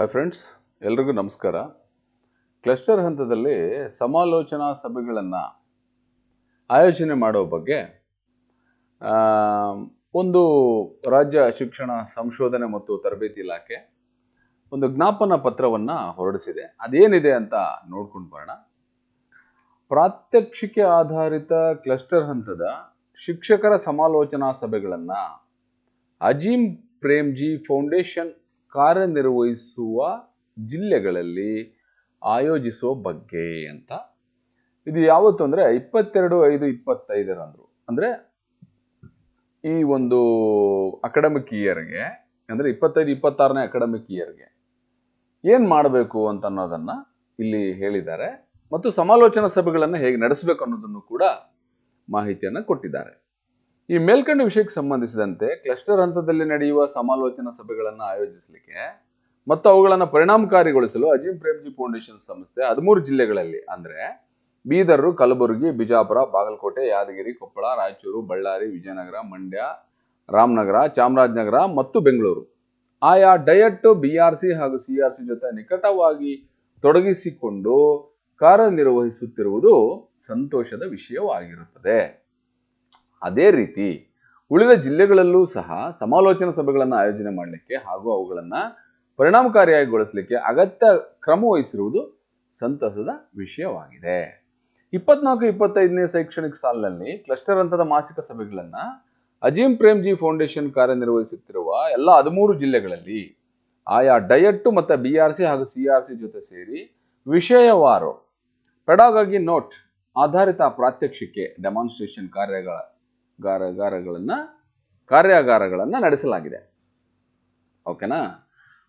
Hi friends ಎಲ್ರಿಗೂ ನಮಸ್ಕಾರ. Cluster ಹಂತದಲ್ಲಿ ಸಮಾಲೋಚನಾ ಸಭೆಗಳನ್ನು ಆಯೋಜನೆ ಮಾಡೋ ಬಗ್ಗೆ ಒಂದು ರಾಜ್ಯ ಶಿಕ್ಷಣ ಸಂಶೋಧನೆ ಮತ್ತು ತರಬೇತಿ ಇಲಾಖೆ ಒಂದು ಜ್ಞಾಪನ ಪತ್ರವನ್ನು ಹೊರಡಿಸಿದೆ. ಅದೇನಿದೆ ಅಂತ ನೋಡ್ಕೊಂಡು ಬರೋಣ. ಪ್ರಾತ್ಯಕ್ಷಿಕೆ ಆಧಾರಿತ ಕ್ಲಸ್ಟರ್ ಹಂತದ ಶಿಕ್ಷಕರ ಸಮಾಲೋಚನಾ ಸಭೆಗಳನ್ನು ಅಜೀಂ ಪ್ರೇಮ್ಜಿ ಫೌಂಡೇಶನ್ ಕಾರ್ಯನಿರ್ವಹಿಸುವ ಜಿಲ್ಲೆಗಳಲ್ಲಿ ಆಯೋಜಿಸುವ ಬಗ್ಗೆ ಅಂತ. ಇದು ಯಾವತ್ತು ಅಂದರೆ ಇಪ್ಪತ್ತೆರಡು, ಐದು ಇಪ್ಪತ್ತೈದರಂದು ಅಂದರೆ ಈ ಒಂದು ಅಕಾಡೆಮಿಕ್ ಇಯರ್ಗೆ, ಅಂದರೆ ಇಪ್ಪತ್ತೈದು, ಇಪ್ಪತ್ತಾರನೇ ಅಕಾಡೆಮಿಕ್ ಇಯರ್ಗೆ ಏನು ಮಾಡಬೇಕು ಅಂತ ಅನ್ನೋದನ್ನು ಇಲ್ಲಿ ಹೇಳಿದ್ದಾರೆ. ಮತ್ತು ಸಮಾಲೋಚನಾ ಸಭೆಗಳನ್ನು ಹೇಗೆ ನಡೆಸಬೇಕು ಅನ್ನೋದನ್ನು ಕೂಡ ಮಾಹಿತಿಯನ್ನು ಕೊಟ್ಟಿದ್ದಾರೆ. ಈ ಮೇಲ್ಕಂಡ ವಿಷಯಕ್ಕೆ ಸಂಬಂಧಿಸಿದಂತೆ ಕ್ಲಸ್ಟರ್ ಹಂತದಲ್ಲಿ ನಡೆಯುವ ಸಮಾಲೋಚನಾ ಸಭೆಗಳನ್ನು ಆಯೋಜಿಸಲಿಕ್ಕೆ ಮತ್ತು ಅವುಗಳನ್ನು ಪರಿಣಾಮಕಾರಿಗೊಳಿಸಲು ಅಜಿಂ ಪ್ರೇಮ್ಜಿ ಫೌಂಡೇಶನ್ ಸಂಸ್ಥೆ ಹದಿಮೂರು ಜಿಲ್ಲೆಗಳಲ್ಲಿ ಅಂದರೆ ಬೀದರ್, ಕಲಬುರಗಿ, ಬಿಜಾಪುರ, ಬಾಗಲಕೋಟೆ, ಯಾದಗಿರಿ, ಕೊಪ್ಪಳ, ರಾಯಚೂರು, ಬಳ್ಳಾರಿ, ವಿಜಯನಗರ, ಮಂಡ್ಯ, ರಾಮನಗರ, ಚಾಮರಾಜನಗರ ಮತ್ತು ಬೆಂಗಳೂರು. ಆಯಾ ಡಯಟ್ ಬಿ ಆರ್ ಸಿ ಹಾಗೂ ಸಿ ಆರ್ ಸಿ ಜೊತೆ ನಿಕಟವಾಗಿ ತೊಡಗಿಸಿಕೊಂಡು ಕಾರ್ಯನಿರ್ವಹಿಸುತ್ತಿರುವುದು ಸಂತೋಷದ ವಿಷಯವಾಗಿರುತ್ತದೆ. ಅದೇ ರೀತಿ ಉಳಿದ ಜಿಲ್ಲೆಗಳಲ್ಲೂ ಸಹ ಸಮಾಲೋಚನಾ ಸಭೆಗಳನ್ನು ಆಯೋಜನೆ ಮಾಡಲಿಕ್ಕೆ ಹಾಗೂ ಅವುಗಳನ್ನು ಪರಿಣಾಮಕಾರಿಯಾಗಿಗೊಳಿಸಲಿಕ್ಕೆ ಅಗತ್ಯ ಕ್ರಮ ವಹಿಸಿರುವುದು ಸಂತಸದ ವಿಷಯವಾಗಿದೆ. ಇಪ್ಪತ್ನಾಲ್ಕು, ಇಪ್ಪತ್ತೈದನೇ ಶೈಕ್ಷಣಿಕ ಸಾಲಿನಲ್ಲಿ ಕ್ಲಸ್ಟರ್ ಹಂತದ ಮಾಸಿಕ ಸಭೆಗಳನ್ನು ಅಜೀಂ ಪ್ರೇಮ್ಜಿ ಫೌಂಡೇಶನ್ ಕಾರ್ಯನಿರ್ವಹಿಸುತ್ತಿರುವ ಎಲ್ಲ ಹದಿಮೂರು ಜಿಲ್ಲೆಗಳಲ್ಲಿ ಆಯಾ ಡಯಟ್ಟು ಮತ್ತು ಬಿ ಆರ್ ಸಿ ಹಾಗೂ ಸಿ ಆರ್ ಸಿ ಜೊತೆ ಸೇರಿ ವಿಷಯವಾರು ಪೆಡಾಗಾಗಿ ನೋಟ್ ಆಧಾರಿತ ಪ್ರಾತ್ಯಕ್ಷಿಕೆ ಡೆಮಾನ್ಸ್ಟ್ರೇಷನ್ ಕಾರ್ಯಗಳ ಗಾರಗಾರಗಳನ್ನು ಕಾರ್ಯಾಗಾರಗಳನ್ನು ನಡೆಸಲಾಗಿದೆ. ಓಕೆನಾ?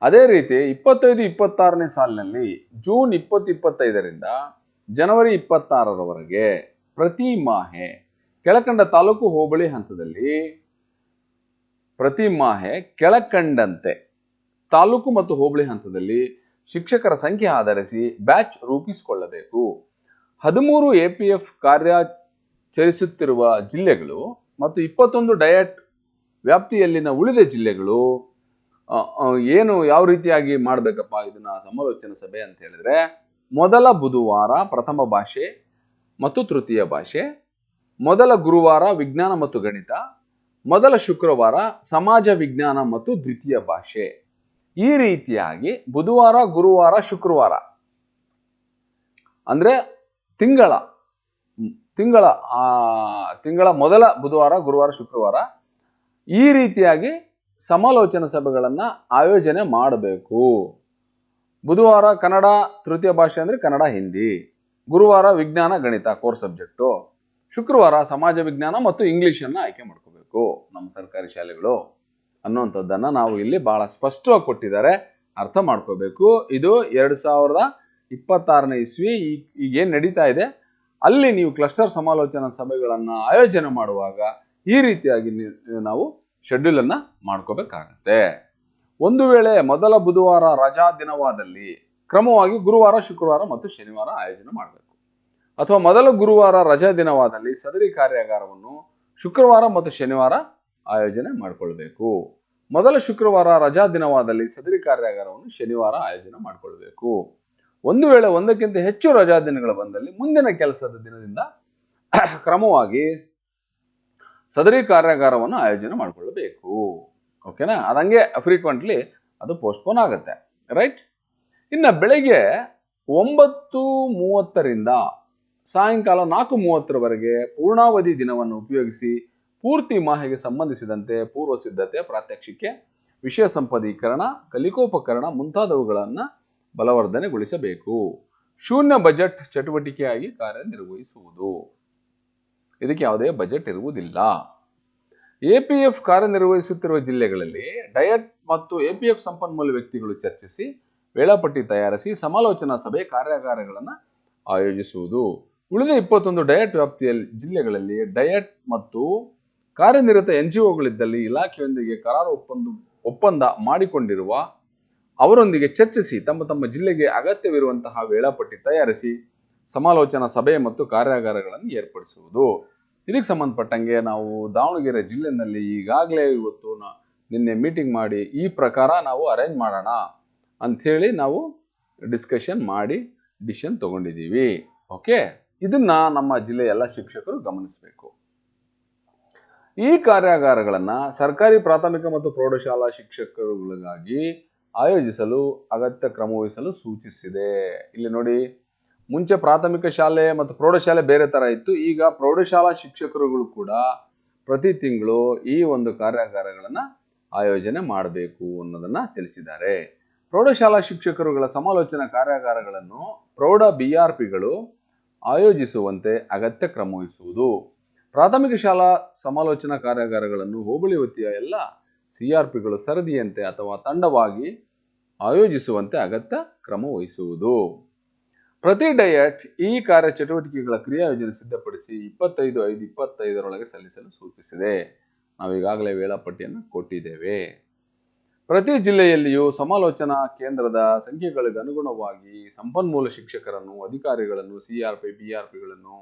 ಅದೇ ರೀತಿ ಇಪ್ಪತ್ತೈದು, ಇಪ್ಪತ್ತಾರನೇ ಸಾಲಿನಲ್ಲಿ ಜೂನ್ ಇಪ್ಪತ್ತು ಇಪ್ಪತ್ತೈದರಿಂದ ಜನವರಿ ಇಪ್ಪತ್ತಾರರವರೆಗೆ ಪ್ರತಿ ಮಾಹೆ ಕೆಳಕಂಡ ತಾಲೂಕು ಹೋಬಳಿ ಹಂತದಲ್ಲಿ ಪ್ರತಿ ಮಾಹೆ ಕೆಳಕಂಡಂತೆ ತಾಲೂಕು ಮತ್ತು ಹೋಬಳಿ ಹಂತದಲ್ಲಿ ಶಿಕ್ಷಕರ ಸಂಖ್ಯೆ ಆಧರಿಸಿ ಬ್ಯಾಚ್ ರೂಪಿಸಿಕೊಳ್ಳಬೇಕು. ಹದಿಮೂರು ಎ ಪಿ ಎಫ್ ಕಾರ್ಯಾಚರಿಸುತ್ತಿರುವ ಜಿಲ್ಲೆಗಳು ಮತ್ತು ಇಪ್ಪತ್ತೊಂದು ಡಯಟ್ ವ್ಯಾಪ್ತಿಯಲ್ಲಿನ ಉಳಿದ ಜಿಲ್ಲೆಗಳು ಏನು ಯಾವ ರೀತಿಯಾಗಿ ಮಾಡಬೇಕಪ್ಪ ಇದನ್ನ ಸಮಾಲೋಚನಾ ಸಭೆ ಅಂತ ಹೇಳಿದ್ರೆ, ಮೊದಲ ಬುಧವಾರ ಪ್ರಥಮ ಭಾಷೆ ಮತ್ತು ತೃತೀಯ ಭಾಷೆ, ಮೊದಲ ಗುರುವಾರ ವಿಜ್ಞಾನ ಮತ್ತು ಗಣಿತ, ಮೊದಲ ಶುಕ್ರವಾರ ಸಮಾಜ ವಿಜ್ಞಾನ ಮತ್ತು ದ್ವಿತೀಯ ಭಾಷೆ. ಈ ರೀತಿಯಾಗಿ ಬುಧವಾರ, ಗುರುವಾರ, ಶುಕ್ರವಾರ. ಅಂದ್ರೆ ತಿಂಗಳ ತಿಂಗಳ ತಿಂಗಳ ಮೊದಲ ಬುಧವಾರ, ಗುರುವಾರ, ಶುಕ್ರವಾರ ಈ ರೀತಿಯಾಗಿ ಸಮಾಲೋಚನಾ ಸಭೆಗಳನ್ನು ಆಯೋಜನೆ ಮಾಡಬೇಕು. ಬುಧವಾರ ಕನ್ನಡ ತೃತೀಯ ಭಾಷೆ ಅಂದರೆ ಕನ್ನಡ, ಹಿಂದಿ. ಗುರುವಾರ ವಿಜ್ಞಾನ, ಗಣಿತ ಕೋರ್ ಸಬ್ಜೆಕ್ಟು ಶುಕ್ರವಾರ ಸಮಾಜ ವಿಜ್ಞಾನ ಮತ್ತು ಇಂಗ್ಲೀಷನ್ನು ಆಯ್ಕೆ ಮಾಡ್ಕೋಬೇಕು ನಮ್ಮ ಸರ್ಕಾರಿ ಶಾಲೆಗಳು ಅನ್ನುವಂಥದ್ದನ್ನು ನಾವು ಇಲ್ಲಿ ಬಹಳ ಸ್ಪಷ್ಟವಾಗಿ ಕೊಟ್ಟಿದ್ದಾರೆ. ಅರ್ಥ ಮಾಡ್ಕೋಬೇಕು. ಇದು ಎರಡು ಸಾವಿರದ ಇಪ್ಪತ್ತಾರನೇ ಇಸ್ವಿ ಈಗ ಏನು ನಡೀತಾ ಇದೆ? ಅಲ್ಲಿ ನೀವು ಕ್ಲಸ್ಟರ್ ಸಮಾಲೋಚನಾ ಸಭೆಗಳನ್ನು ಆಯೋಜನೆ ಮಾಡುವಾಗ ಈ ರೀತಿಯಾಗಿ ನಾವು ಶೆಡ್ಯೂಲನ್ನು ಮಾಡ್ಕೋಬೇಕಾಗತ್ತೆ. ಒಂದು ವೇಳೆ ಮೊದಲ ಬುಧವಾರ ರಜಾ ದಿನವಾದಲ್ಲಿ ಕ್ರಮವಾಗಿ ಗುರುವಾರ, ಶುಕ್ರವಾರ ಮತ್ತು ಶನಿವಾರ ಆಯೋಜನೆ ಮಾಡಬೇಕು. ಅಥವಾ ಮೊದಲ ಗುರುವಾರ ರಜಾ ದಿನವಾದಲ್ಲಿ ಸದರಿ ಕಾರ್ಯಾಗಾರವನ್ನು ಶುಕ್ರವಾರ ಮತ್ತು ಶನಿವಾರ ಆಯೋಜನೆ ಮಾಡಿಕೊಳ್ಬೇಕು. ಮೊದಲ ಶುಕ್ರವಾರ ರಜಾ ದಿನವಾದಲ್ಲಿ ಸದರಿ ಕಾರ್ಯಾಗಾರವನ್ನು ಶನಿವಾರ ಆಯೋಜನೆ ಮಾಡಿಕೊಳ್ಬೇಕು. ಒಂದು ವೇಳೆ ಒಂದಕ್ಕಿಂತ ಹೆಚ್ಚು ರಜಾದಿನಗಳು ಬಂದಲ್ಲಿ ಮುಂದಿನ ಕೆಲಸದ ದಿನದಿಂದ ಕ್ರಮವಾಗಿ ಸದರಿ ಕಾರ್ಯಾಗಾರವನ್ನು ಆಯೋಜನೆ ಮಾಡಿಕೊಳ್ಳಬೇಕು. ಓಕೆನಾ ಅದಂಗೆ ಫ್ರೀಕ್ವೆಂಟ್ಲಿ ಅದು ಪೋಸ್ಟ್ಪೋನ್ ಆಗುತ್ತೆ. ರೈಟ್ ಇನ್ನು ಬೆಳಿಗ್ಗೆ ಒಂಬತ್ತು ಮೂವತ್ತರಿಂದ ಸಾಯಂಕಾಲ ನಾಲ್ಕು ಮೂವತ್ತರವರೆಗೆ ಪೂರ್ಣಾವಧಿ ದಿನವನ್ನು ಉಪಯೋಗಿಸಿ ಪೂರ್ತಿ ಮಾಹಿಗೆ ಸಂಬಂಧಿಸಿದಂತೆ ಪೂರ್ವ ಸಿದ್ಧತೆ, ಪ್ರಾತ್ಯಕ್ಷಿಕೆ, ವಿಷಯ ಸಂಪದೀಕರಣ, ಕಲಿಕೋಪಕರಣ ಮುಂತಾದವುಗಳನ್ನು ಬಲವರ್ಧನೆಗೊಳಿಸಬೇಕು. ಶೂನ್ಯ ಬಜೆಟ್ ಚಟುವಟಿಕೆಯಾಗಿ ಕಾರ್ಯನಿರ್ವಹಿಸುವುದು. ಇದಕ್ಕೆ ಯಾವುದೇ ಬಜೆಟ್ ಇರುವುದಿಲ್ಲ. ಎಪಿಎಫ್ ಕಾರ್ಯನಿರ್ವಹಿಸುತ್ತಿರುವ ಜಿಲ್ಲೆಗಳಲ್ಲಿ ಡಯಟ್ ಮತ್ತು ಎಪಿಎಫ್ ಸಂಪನ್ಮೂಲ ವ್ಯಕ್ತಿಗಳು ಚರ್ಚಿಸಿ, ವೇಳಾಪಟ್ಟಿ ತಯಾರಿಸಿ, ಸಮಾಲೋಚನಾ ಸಭೆ ಕಾರ್ಯಾಗಾರಗಳನ್ನು ಆಯೋಜಿಸುವುದು. ಉಳಿದ ಇಪ್ಪತ್ತೊಂದು ಡಯಟ್ ವ್ಯಾಪ್ತಿಯಲ್ಲಿ ಜಿಲ್ಲೆಗಳಲ್ಲಿ ಡಯಟ್ ಮತ್ತು ಕಾರ್ಯನಿರತ ಎನ್ ಜಿ ಒಗಳಿದ್ದಲ್ಲಿ ಇಲಾಖೆಯೊಂದಿಗೆ ಕರಾರು ಒಪ್ಪಂದ ಒಪ್ಪಂದ ಮಾಡಿಕೊಂಡಿರುವ ಅವರೊಂದಿಗೆ ಚರ್ಚಿಸಿ ತಮ್ಮ ತಮ್ಮ ಜಿಲ್ಲೆಗೆ ಅಗತ್ಯವಿರುವಂತಹ ವೇಳಾಪಟ್ಟಿ ತಯಾರಿಸಿ, ಸಮಾಲೋಚನಾ ಸಭೆ ಮತ್ತು ಕಾರ್ಯಾಗಾರಗಳನ್ನು ಏರ್ಪಡಿಸುವುದು. ಇದಕ್ಕೆ ಸಂಬಂಧಪಟ್ಟಂಗೆ ನಾವು ದಾವಣಗೆರೆ ಜಿಲ್ಲೆನಲ್ಲಿ ಈಗಾಗಲೇ ಇವತ್ತು ನಿನ್ನೆ ಮೀಟಿಂಗ್ ಮಾಡಿ ಈ ಪ್ರಕಾರ ನಾವು ಅರೇಂಜ್ ಮಾಡೋಣ ಅಂಥೇಳಿ ನಾವು ಡಿಸ್ಕಷನ್ ಮಾಡಿ ಡಿಸಿಷನ್ ತಗೊಂಡಿದ್ದೀವಿ. ಓಕೆ ಇದನ್ನು ನಮ್ಮ ಜಿಲ್ಲೆಯ ಎಲ್ಲ ಶಿಕ್ಷಕರು ಗಮನಿಸಬೇಕು. ಈ ಕಾರ್ಯಾಗಾರಗಳನ್ನು ಸರ್ಕಾರಿ ಪ್ರಾಥಮಿಕ ಮತ್ತು ಪ್ರೌಢಶಾಲಾ ಶಿಕ್ಷಕರುಗಳಿಗಾಗಿ ಆಯೋಜಿಸಲು, ಅಗತ್ಯ ಕ್ರಮವಹಿಸಲು ಸೂಚಿಸಿದೆ. ಇಲ್ಲಿ ನೋಡಿ, ಮುಂಚೆ ಪ್ರಾಥಮಿಕ ಶಾಲೆ ಮತ್ತು ಪ್ರೌಢಶಾಲೆ ಬೇರೆ ಥರ ಇತ್ತು. ಈಗ ಪ್ರೌಢಶಾಲಾ ಶಿಕ್ಷಕರುಗಳು ಕೂಡ ಪ್ರತಿ ತಿಂಗಳು ಈ ಒಂದು ಕಾರ್ಯಾಗಾರಗಳನ್ನು ಆಯೋಜನೆ ಮಾಡಬೇಕು ಅನ್ನೋದನ್ನ ತಿಳಿಸಿದ್ದಾರೆ. ಪ್ರೌಢಶಾಲಾ ಶಿಕ್ಷಕರುಗಳ ಸಮಾಲೋಚನಾ ಕಾರ್ಯಾಗಾರಗಳನ್ನು ಪ್ರೌಢ ಬಿ ಆರ್ ಪಿಗಳು ಆಯೋಜಿಸುವಂತೆ ಅಗತ್ಯ ಕ್ರಮವಹಿಸುವುದು ಪ್ರಾಥಮಿಕ ಶಾಲಾ ಸಮಾಲೋಚನಾ ಕಾರ್ಯಾಗಾರಗಳನ್ನು ಹೋಬಳಿ ವತಿಯ ಎಲ್ಲ ಸಿ ಆರ್ ಪಿಗಳು ಸರದಿಯಂತೆ ಅಥವಾ ತಂಡವಾಗಿ ಆಯೋಜಿಸುವಂತೆ ಅಗತ್ಯ ಕ್ರಮ ವಹಿಸುವುದು. ಪ್ರತಿ ಡಯಟ್ ಈ ಕಾರ್ಯ ಚಟುವಟಿಕೆಗಳ ಕ್ರಿಯಾಯೋಜನೆ ಸಿದ್ಧಪಡಿಸಿ ಇಪ್ಪತ್ತೈದು ಐದು ಇಪ್ಪತ್ತೈದರೊಳಗೆ ಸಲ್ಲಿಸಲು ಸೂಚಿಸಿದೆ. ನಾವು ಈಗಾಗಲೇ ವೇಳಾಪಟ್ಟಿಯನ್ನು ಕೊಟ್ಟಿದ್ದೇವೆ. ಪ್ರತಿ ಜಿಲ್ಲೆಯಲ್ಲಿಯೂ ಸಮಾಲೋಚನಾ ಕೇಂದ್ರದ ಸಂಖ್ಯೆಗಳಿಗೆ ಅನುಗುಣವಾಗಿ ಸಂಪನ್ಮೂಲ ಶಿಕ್ಷಕರನ್ನು, ಅಧಿಕಾರಿಗಳನ್ನು, ಸಿಆರ್ಪಿ ಪಿಗಳನ್ನು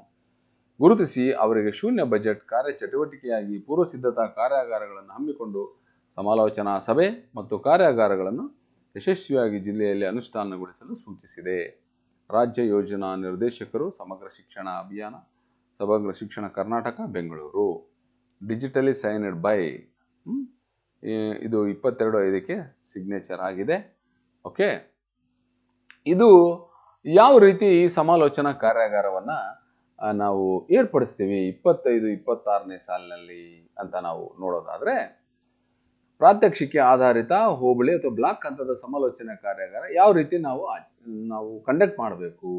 ಗುರುತಿಸಿ ಅವರಿಗೆ ಶೂನ್ಯ ಬಜೆಟ್ ಕಾರ್ಯ ಚಟುವಟಿಕೆಯಾಗಿ ಪೂರ್ವ ಸಿದ್ಧತಾ ಕಾರ್ಯಾಗಾರಗಳನ್ನು ಹಮ್ಮಿಕೊಂಡು ಸಮಾಲೋಚನಾ ಸಭೆ ಮತ್ತು ಕಾರ್ಯಾಗಾರಗಳನ್ನು ಯಶಸ್ವಿಯಾಗಿ ಜಿಲ್ಲೆಯಲ್ಲಿ ಅನುಷ್ಠಾನಗೊಳಿಸಲು ಸೂಚಿಸಿದೆ. ರಾಜ್ಯ ಯೋಜನಾ ನಿರ್ದೇಶಕರು, ಸಮಗ್ರ ಶಿಕ್ಷಣ ಅಭಿಯಾನ, ಸಮಗ್ರ ಶಿಕ್ಷಣ Karnataka, Bengaluru. Digitally signed by. ಇದು ಇಪ್ಪತ್ತೆರಡು ಐದಕ್ಕೆ ಸಿಗ್ನೇಚರ್ ಆಗಿದೆ. ಓಕೆ. ಇದು ಯಾವ ರೀತಿ ಈ ಸಮಾಲೋಚನಾ ಕಾರ್ಯಾಗಾರವನ್ನು ನಾವು ಏರ್ಪಡಿಸ್ತೀವಿ ಇಪ್ಪತ್ತೈದು, ಇಪ್ಪತ್ತಾರನೇ ಸಾಲಿನಲ್ಲಿ ಅಂತ ನಾವು ನೋಡೋದಾದರೆ ಪ್ರಾತ್ಯಕ್ಷಿಕೆ ಆಧಾರಿತ ಹೋಬಳಿ ಅಥವಾ ಬ್ಲಾಕ್ ಹಂತದ ಸಮಾಲೋಚನಾ ಕಾರ್ಯಾಗಾರ ಯಾವ ರೀತಿ ನಾವು ನಾವು ಕಂಡಕ್ಟ್ ಮಾಡಬೇಕು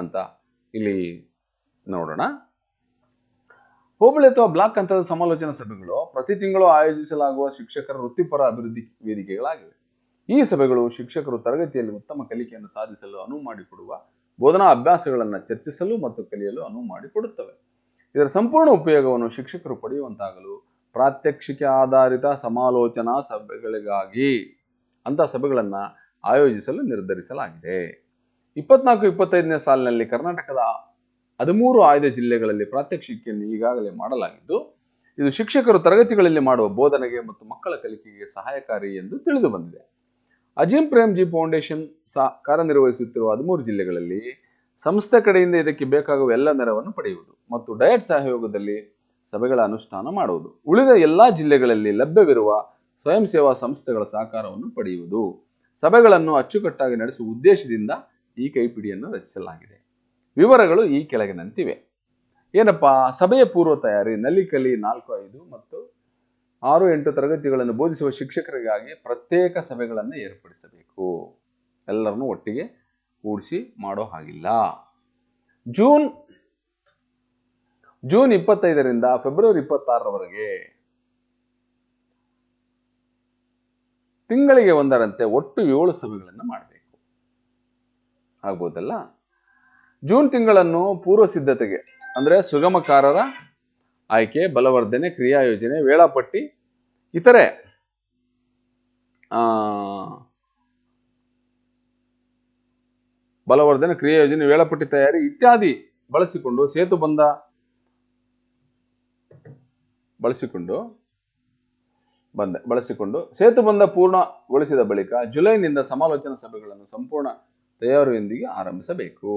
ಅಂತ ಇಲ್ಲಿ ನೋಡೋಣ. ಹೋಬಳಿ ಅಥವಾ ಬ್ಲಾಕ್ ಹಂತದ ಸಮಾಲೋಚನಾ ಸಭೆಗಳು ಪ್ರತಿ ತಿಂಗಳು ಆಯೋಜಿಸಲಾಗುವ ಶಿಕ್ಷಕರ ವೃತ್ತಿಪರ ಅಭಿವೃದ್ಧಿ ವೇದಿಕೆಗಳಾಗಿವೆ. ಈ ಸಭೆಗಳು ಶಿಕ್ಷಕರು ತರಗತಿಯಲ್ಲಿ ಉತ್ತಮ ಕಲಿಕೆಯನ್ನು ಸಾಧಿಸಲು ಅನುವು ಮಾಡಿಕೊಡುವ, ಬೋಧನಾ ಅಭ್ಯಾಸಗಳನ್ನು ಚರ್ಚಿಸಲು ಮತ್ತು ಕಲಿಯಲು ಅನುವು ಮಾಡಿಕೊಡುತ್ತವೆ. ಇದರ ಸಂಪೂರ್ಣ ಉಪಯೋಗವನ್ನು ಶಿಕ್ಷಕರು ಪಡೆಯುವಂತಾಗಲು ಪ್ರಾತ್ಯಕ್ಷಿಕೆ ಆಧಾರಿತ ಸಮಾಲೋಚನಾ ಸಭೆಗಳಿಗಾಗಿ ಅಂಥ ಸಭೆಗಳನ್ನು ಆಯೋಜಿಸಲು ನಿರ್ಧರಿಸಲಾಗಿದೆ. ಇಪ್ಪತ್ನಾಲ್ಕು, ಇಪ್ಪತ್ತೈದನೇ ಸಾಲಿನಲ್ಲಿ ಕರ್ನಾಟಕದ ಹದಿಮೂರು ಆಯ್ದ ಜಿಲ್ಲೆಗಳಲ್ಲಿ ಪ್ರಾತ್ಯಕ್ಷಿಕೆಯನ್ನು ಈಗಾಗಲೇ ಮಾಡಲಾಗಿದ್ದು, ಇದು ಶಿಕ್ಷಕರು ತರಗತಿಗಳಲ್ಲಿ ಮಾಡುವ ಬೋಧನೆಗೆ ಮತ್ತು ಮಕ್ಕಳ ಕಲಿಕೆಗೆ ಸಹಾಯಕಾರಿ ಎಂದು ತಿಳಿದು ಬಂದಿದೆ. ಪ್ರೇಮ್ ಪ್ರೇಮ್ಜಿ ಫೌಂಡೇಶನ್ ಸಹ ಕಾರ್ಯನಿರ್ವಹಿಸುತ್ತಿರುವ ಹದಿಮೂರು ಜಿಲ್ಲೆಗಳಲ್ಲಿ ಸಂಸ್ಥೆ ಕಡೆಯಿಂದ ಇದಕ್ಕೆ ಬೇಕಾಗುವ ಎಲ್ಲ ನೆರವನ್ನು ಪಡೆಯುವುದು ಮತ್ತು ಡಯಟ್ ಸಹಯೋಗದಲ್ಲಿ ಸಭೆಗಳ ಅನುಷ್ಠಾನ ಮಾಡುವುದು. ಉಳಿದ ಎಲ್ಲ ಜಿಲ್ಲೆಗಳಲ್ಲಿ ಲಭ್ಯವಿರುವ ಸ್ವಯಂ ಸೇವಾ ಸಂಸ್ಥೆಗಳ ಸಹಕಾರವನ್ನು ಪಡೆಯುವುದು. ಸಭೆಗಳನ್ನು ಅಚ್ಚುಕಟ್ಟಾಗಿ ನಡೆಸುವ ಉದ್ದೇಶದಿಂದ ಈ ಕೈಪಿಡಿಯನ್ನು ರಚಿಸಲಾಗಿದೆ. ವಿವರಗಳು ಈ ಕೆಳಗಿನಂತಿವೆ. ಏನಪ್ಪ, ಸಭೆಯ ಪೂರ್ವ ತಯಾರಿ ನಲಿಕಲಿ ನಾಲ್ಕು ಐದು ಮತ್ತು ಆರು ಎಂಟು ತರಗತಿಗಳನ್ನು ಬೋಧಿಸುವ ಶಿಕ್ಷಕರಿಗಾಗಿ ಪ್ರತ್ಯೇಕ ಸಭೆಗಳನ್ನು ಏರ್ಪಡಿಸಬೇಕು. ಎಲ್ಲರನ್ನೂ ಒಟ್ಟಿಗೆ ಕೂಡಿಸಿ ಮಾಡೋ ಹಾಗಿಲ್ಲ. ಜೂನ್ ಜೂನ್ ಇಪ್ಪತ್ತೈದರಿಂದ ಫೆಬ್ರವರಿ ಇಪ್ಪತ್ತಾರರವರೆಗೆ ತಿಂಗಳಿಗೆ ಒಂದರಂತೆ ಒಟ್ಟು ಏಳು ಸಭೆಗಳನ್ನು ಮಾಡಬೇಕು. ಆಗ್ಬೋದಲ್ಲ? ಜೂನ್ ತಿಂಗಳನ್ನು ಪೂರ್ವ ಸಿದ್ಧತೆಗೆ, ಅಂದರೆ ಸುಗಮಕಾರರ ಆಯ್ಕೆ, ಬಲವರ್ಧನೆ, ಕ್ರಿಯಾ ಯೋಜನೆ, ವೇಳಾಪಟ್ಟಿ, ಇತರೆ ಬಲವರ್ಧನೆ, ಕ್ರಿಯಾ ಯೋಜನೆ, ವೇಳಾಪಟ್ಟಿ ತಯಾರಿ ಇತ್ಯಾದಿ ಬಳಸಿಕೊಂಡು ಸೇತುಬಂಧ ಬಳಸಿಕೊಂಡು ಬಂದೆ, ಬಳಸಿಕೊಂಡು ಸೇತುಬಂಧ ಪೂರ್ಣಗೊಳಿಸಿದ ಬಳಿಕ ಜುಲೈನಿಂದ ಸಮಾಲೋಚನಾ ಸಭೆಗಳನ್ನು ಸಂಪೂರ್ಣ ತಯಾರಿಯೊಂದಿಗೆ ಆರಂಭಿಸಬೇಕು.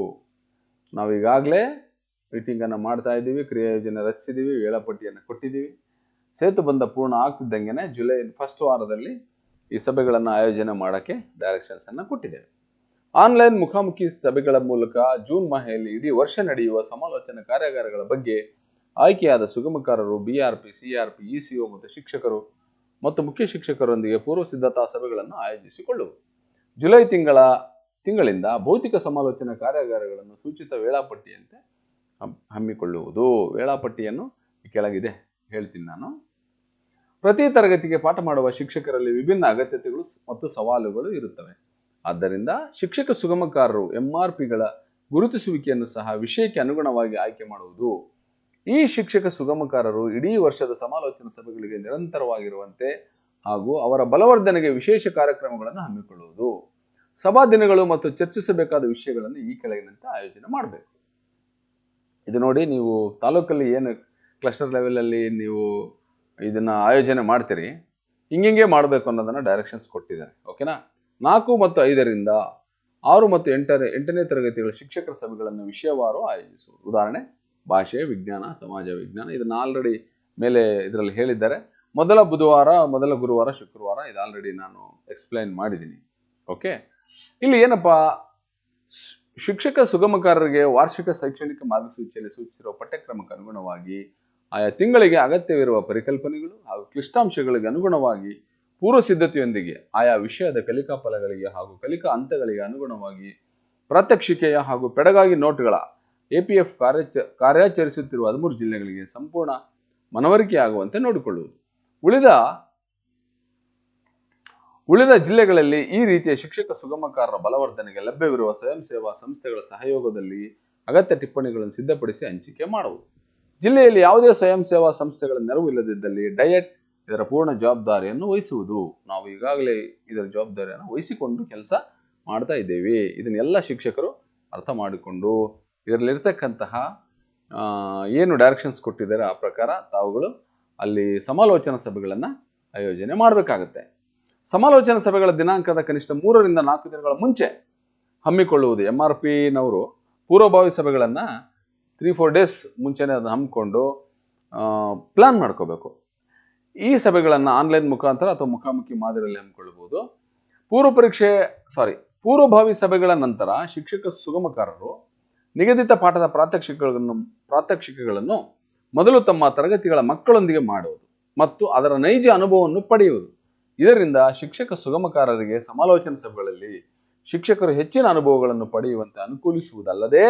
ನಾವು ಈಗಾಗಲೇ ಮೀಟಿಂಗನ್ನು ಮಾಡ್ತಾ ಇದ್ದೀವಿ ಕ್ರಿಯಾಯೋಜನೆ ರಚಿಸಿದ್ದೀವಿ, ವೇಳಾಪಟ್ಟಿಯನ್ನು ಕೊಟ್ಟಿದ್ದೀವಿ. ಸೇತುಬಂಧ ಪೂರ್ಣ ಆಗ್ತಿದ್ದಂಗೆನೆ ಜುಲೈ ಫಸ್ಟ್ ವಾರದಲ್ಲಿ ಈ ಸಭೆಗಳನ್ನು ಆಯೋಜನೆ ಮಾಡೋಕ್ಕೆ ಡೈರೆಕ್ಷನ್ಸನ್ನು ಕೊಟ್ಟಿದ್ದೇವೆ. ಆನ್ಲೈನ್ ಮುಖಾಮುಖಿ ಸಭೆಗಳ ಮೂಲಕ ಜೂನ್ ಮಹೆಯಲ್ಲಿ ಇಡೀ ವರ್ಷ ನಡೆಯುವ ಸಮಾಲೋಚನಾ ಕಾರ್ಯಾಗಾರಗಳ ಬಗ್ಗೆ ಆಯ್ಕೆಯಾದ ಸುಗಮಕಾರರು ಬಿಆರ್ಪಿ ಸಿಆರ್ಪಿ ಇಸಿಒ ಮತ್ತು ಶಿಕ್ಷಕರು ಮತ್ತು ಮುಖ್ಯ ಶಿಕ್ಷಕರೊಂದಿಗೆ ಪೂರ್ವ ಸಿದ್ಧತಾ ಸಭೆಗಳನ್ನು ಆಯೋಜಿಸಿಕೊಳ್ಳುವುದು. ಜುಲೈ ತಿಂಗಳ, ತಿಂಗಳಿಂದ ಭೌತಿಕ ಸಮಾಲೋಚನಾ ಕಾರ್ಯಾಗಾರಗಳನ್ನು ಸೂಚಿತ ವೇಳಾಪಟ್ಟಿಯಂತೆ ಹಮ್- ಹಮ್ಮಿಕೊಳ್ಳುವುದು. ವೇಳಾಪಟ್ಟಿಯನ್ನು ಕೆಳಗಿದೆ ಹೇಳ್ತೀನಿ ನಾನು. ಪ್ರತಿ ತರಗತಿಗೆ ಪಾಠ ಮಾಡುವ ಶಿಕ್ಷಕರಲ್ಲಿ ವಿಭಿನ್ನ ಅಗತ್ಯತೆಗಳು ಮತ್ತು ಸವಾಲುಗಳು ಇರುತ್ತವೆ. ಆದ್ದರಿಂದ ಶಿಕ್ಷಕ ಸುಗಮಕಾರರು ಎಂಆರ್ಪಿಗಳ ಗುರುತಿಸುವಿಕೆಯನ್ನು ಸಹ ವಿಷಯಕ್ಕೆ ಅನುಗುಣವಾಗಿ ಆಯ್ಕೆ ಮಾಡುವುದು. ಈ ಶಿಕ್ಷಕ ಸುಗಮಕಾರರು ಇಡೀ ವರ್ಷದ ಸಮಾಲೋಚನಾ ಸಭೆಗಳಿಗೆ ನಿರಂತರವಾಗಿರುವಂತೆ ಹಾಗೂ ಅವರ ಬಲವರ್ಧನೆಗೆ ವಿಶೇಷ ಕಾರ್ಯಕ್ರಮಗಳನ್ನು ಹಮ್ಮಿಕೊಳ್ಳುವುದು, ಸಭಾ ದಿನಗಳು ಮತ್ತು ಚರ್ಚಿಸಬೇಕಾದ ವಿಷಯಗಳನ್ನು ಈ ಕೆಳಗಿನಂತೆ ಆಯೋಜನೆ ಮಾಡಬೇಕು. ಇದು ನೋಡಿ, ನೀವು ತಾಲೂಕಲ್ಲಿ ಏನು ಕ್ಲಸ್ಟರ್ ಲೆವೆಲಲ್ಲಿ ನೀವು ಇದನ್ನ ಆಯೋಜನೆ ಮಾಡ್ತೀರಿ, ಹಿಂಗಿಂಗೆ ಮಾಡಬೇಕು ಅನ್ನೋದನ್ನ ಡೈರೆಕ್ಷನ್ಸ್ ಕೊಟ್ಟಿದ್ದಾರೆ, ಓಕೆನಾ? ನಾಲ್ಕು ಮತ್ತು ಐದರಿಂದ ಆರು ಮತ್ತು ಎಂಟನೇ ಎಂಟನೇ ತರಗತಿಗಳ ಶಿಕ್ಷಕರ ಸಭೆಗಳನ್ನು ವಿಷಯವಾರು ಆಯೋಜಿಸುವುದು. ಉದಾಹರಣೆ ಭಾಷೆ ವಿಜ್ಞಾನ, ಸಮಾಜ ವಿಜ್ಞಾನ ಇದನ್ನು ಆಲ್ರೆಡಿ ಮೇಲೆ ಇದರಲ್ಲಿ ಹೇಳಿದ್ದಾರೆ. ಮೊದಲ ಬುಧವಾರ, ಮೊದಲ ಗುರುವಾರ, ಶುಕ್ರವಾರ ಇದು ಆಲ್ರೆಡಿ ನಾನು ಎಕ್ಸ್ಪ್ಲೈನ್ ಮಾಡಿದ್ದೀನಿ. ಓಕೆ ಇಲ್ಲಿ ಏನಪ್ಪ? ಶಿಕ್ಷಕ ಸುಗಮಕಾರರಿಗೆ ವಾರ್ಷಿಕ ಶೈಕ್ಷಣಿಕ ಮಾರ್ಗಸೂಚಿಯಲ್ಲಿ ಸೂಚಿಸಿರುವ ಪಠ್ಯಕ್ರಮಕ್ಕೆ ಅನುಗುಣವಾಗಿ ಆಯಾ ತಿಂಗಳಿಗೆ ಅಗತ್ಯವಿರುವ ಪರಿಕಲ್ಪನೆಗಳು ಹಾಗೂ ಕ್ಲಿಷ್ಟಾಂಶಗಳಿಗೆ ಅನುಗುಣವಾಗಿ ಪೂರ್ವ ಸಿದ್ಧತೆಯೊಂದಿಗೆ ಆಯಾ ವಿಷಯದ ಕಲಿಕಾ ಫಲಗಳಿಗೆ ಹಾಗೂ ಕಲಿಕಾ ಹಂತಗಳಿಗೆ ಅನುಗುಣವಾಗಿ ಪ್ರಾತ್ಯಕ್ಷಿಕೆಯ ಹಾಗೂ ಪೆಡಗಾಗಿ ನೋಟ್ಗಳ ಎಪಿಎಫ್ ಕಾರ್ಯಾಚ ಕಾರ್ಯಾಚರಿಸುತ್ತಿರುವ ಹದಿಮೂರು ಜಿಲ್ಲೆಗಳಿಗೆ ಸಂಪೂರ್ಣ ಮನವರಿಕೆಯಾಗುವಂತೆ ನೋಡಿಕೊಳ್ಳುವುದು. ಉಳಿದ ಉಳಿದ ಜಿಲ್ಲೆಗಳಲ್ಲಿ ಈ ರೀತಿಯ ಶಿಕ್ಷಕ ಸುಗಮಕಾರರ ಬಲವರ್ಧನೆಗೆ ಲಭ್ಯವಿರುವ ಸ್ವಯಂ ಸೇವಾ ಸಂಸ್ಥೆಗಳ ಸಹಯೋಗದಲ್ಲಿ ಅಗತ್ಯ ಟಿಪ್ಪಣಿಗಳನ್ನು ಸಿದ್ಧಪಡಿಸಿ ಹಂಚಿಕೆ ಮಾಡುವುದು. ಜಿಲ್ಲೆಯಲ್ಲಿ ಯಾವುದೇ ಸ್ವಯಂ ಸೇವಾ ಸಂಸ್ಥೆಗಳ ನೆರವು ಇಲ್ಲದಿದ್ದಲ್ಲಿ ಡಯಟ್, ಇದರ ಪೂರ್ಣ ಜವಾಬ್ದಾರಿಯನ್ನು ವಹಿಸುವುದು. ನಾವು ಈಗಾಗಲೇ ಇದರ ಜವಾಬ್ದಾರಿಯನ್ನು ವಹಿಸಿಕೊಂಡು ಕೆಲಸ ಮಾಡ್ತಾ ಇದ್ದೇವೆ. ಇದನ್ನೆಲ್ಲ ಶಿಕ್ಷಕರು ಅರ್ಥ ಮಾಡಿಕೊಂಡು ಇದರಲ್ಲಿರ್ತಕ್ಕಂತಹ ಏನು ಡೈರೆಕ್ಷನ್ಸ್ ಕೊಟ್ಟಿದ್ದಾರೆ ಆ ಪ್ರಕಾರ ತಾವುಗಳು ಅಲ್ಲಿ ಸಮಾಲೋಚನಾ ಸಭೆಗಳನ್ನು ಆಯೋಜನೆ ಮಾಡಬೇಕಾಗತ್ತೆ. ಸಮಾಲೋಚನಾ ಸಭೆಗಳ ದಿನಾಂಕದ ಕನಿಷ್ಠ ಮೂರರಿಂದ ನಾಲ್ಕು ದಿನಗಳ ಮುಂಚೆ ಹಮ್ಮಿಕೊಳ್ಳುವುದು ಎಂ ಆರ್ ಪಿನವರು ಪೂರ್ವಭಾವಿ ಸಭೆಗಳನ್ನು ತ್ರೀ ಫೋರ್ ಡೇಸ್ ಮುಂಚೆನೇ ಅದನ್ನು ಹಮ್ಮಿಕೊಂಡು ಪ್ಲಾನ್ ಮಾಡ್ಕೋಬೇಕು. ಈ ಸಭೆಗಳನ್ನು ಆನ್ಲೈನ್ ಮುಖಾಂತರ ಅಥವಾ ಮುಖಾಮುಖಿ ಮಾದರಿಯಲ್ಲಿ ಹಮ್ಮಿಕೊಳ್ಳಬಹುದು ಪೂರ್ವ ಪರೀಕ್ಷೆ ಸಾರಿ ಪೂರ್ವಭಾವಿ ಸಭೆಗಳ ನಂತರ ಶಿಕ್ಷಕ ಸುಗಮಕಾರರು ನಿಗದಿತ ಪಾಠದ ಪ್ರಾತ್ಯಕ್ಷಿಕಗಳನ್ನು ಪ್ರಾತ್ಯಕ್ಷಿಕಗಳನ್ನು ಮೊದಲು ತಮ್ಮ ತರಗತಿಗಳ ಮಕ್ಕಳೊಂದಿಗೆ ಮಾಡುವುದು ಮತ್ತು ಅದರ ನೈಜ ಅನುಭವವನ್ನು ಪಡೆಯುವುದು. ಇದರಿಂದ ಶಿಕ್ಷಕ ಸುಗಮಕಾರರಿಗೆ ಸಮಾಲೋಚನಾ ಸಭೆಗಳಲ್ಲಿ ಶಿಕ್ಷಕರು ಹೆಚ್ಚಿನ ಅನುಭವಗಳನ್ನು ಪಡೆಯುವಂತೆ ಅನುಕೂಲಿಸುವುದಲ್ಲದೆ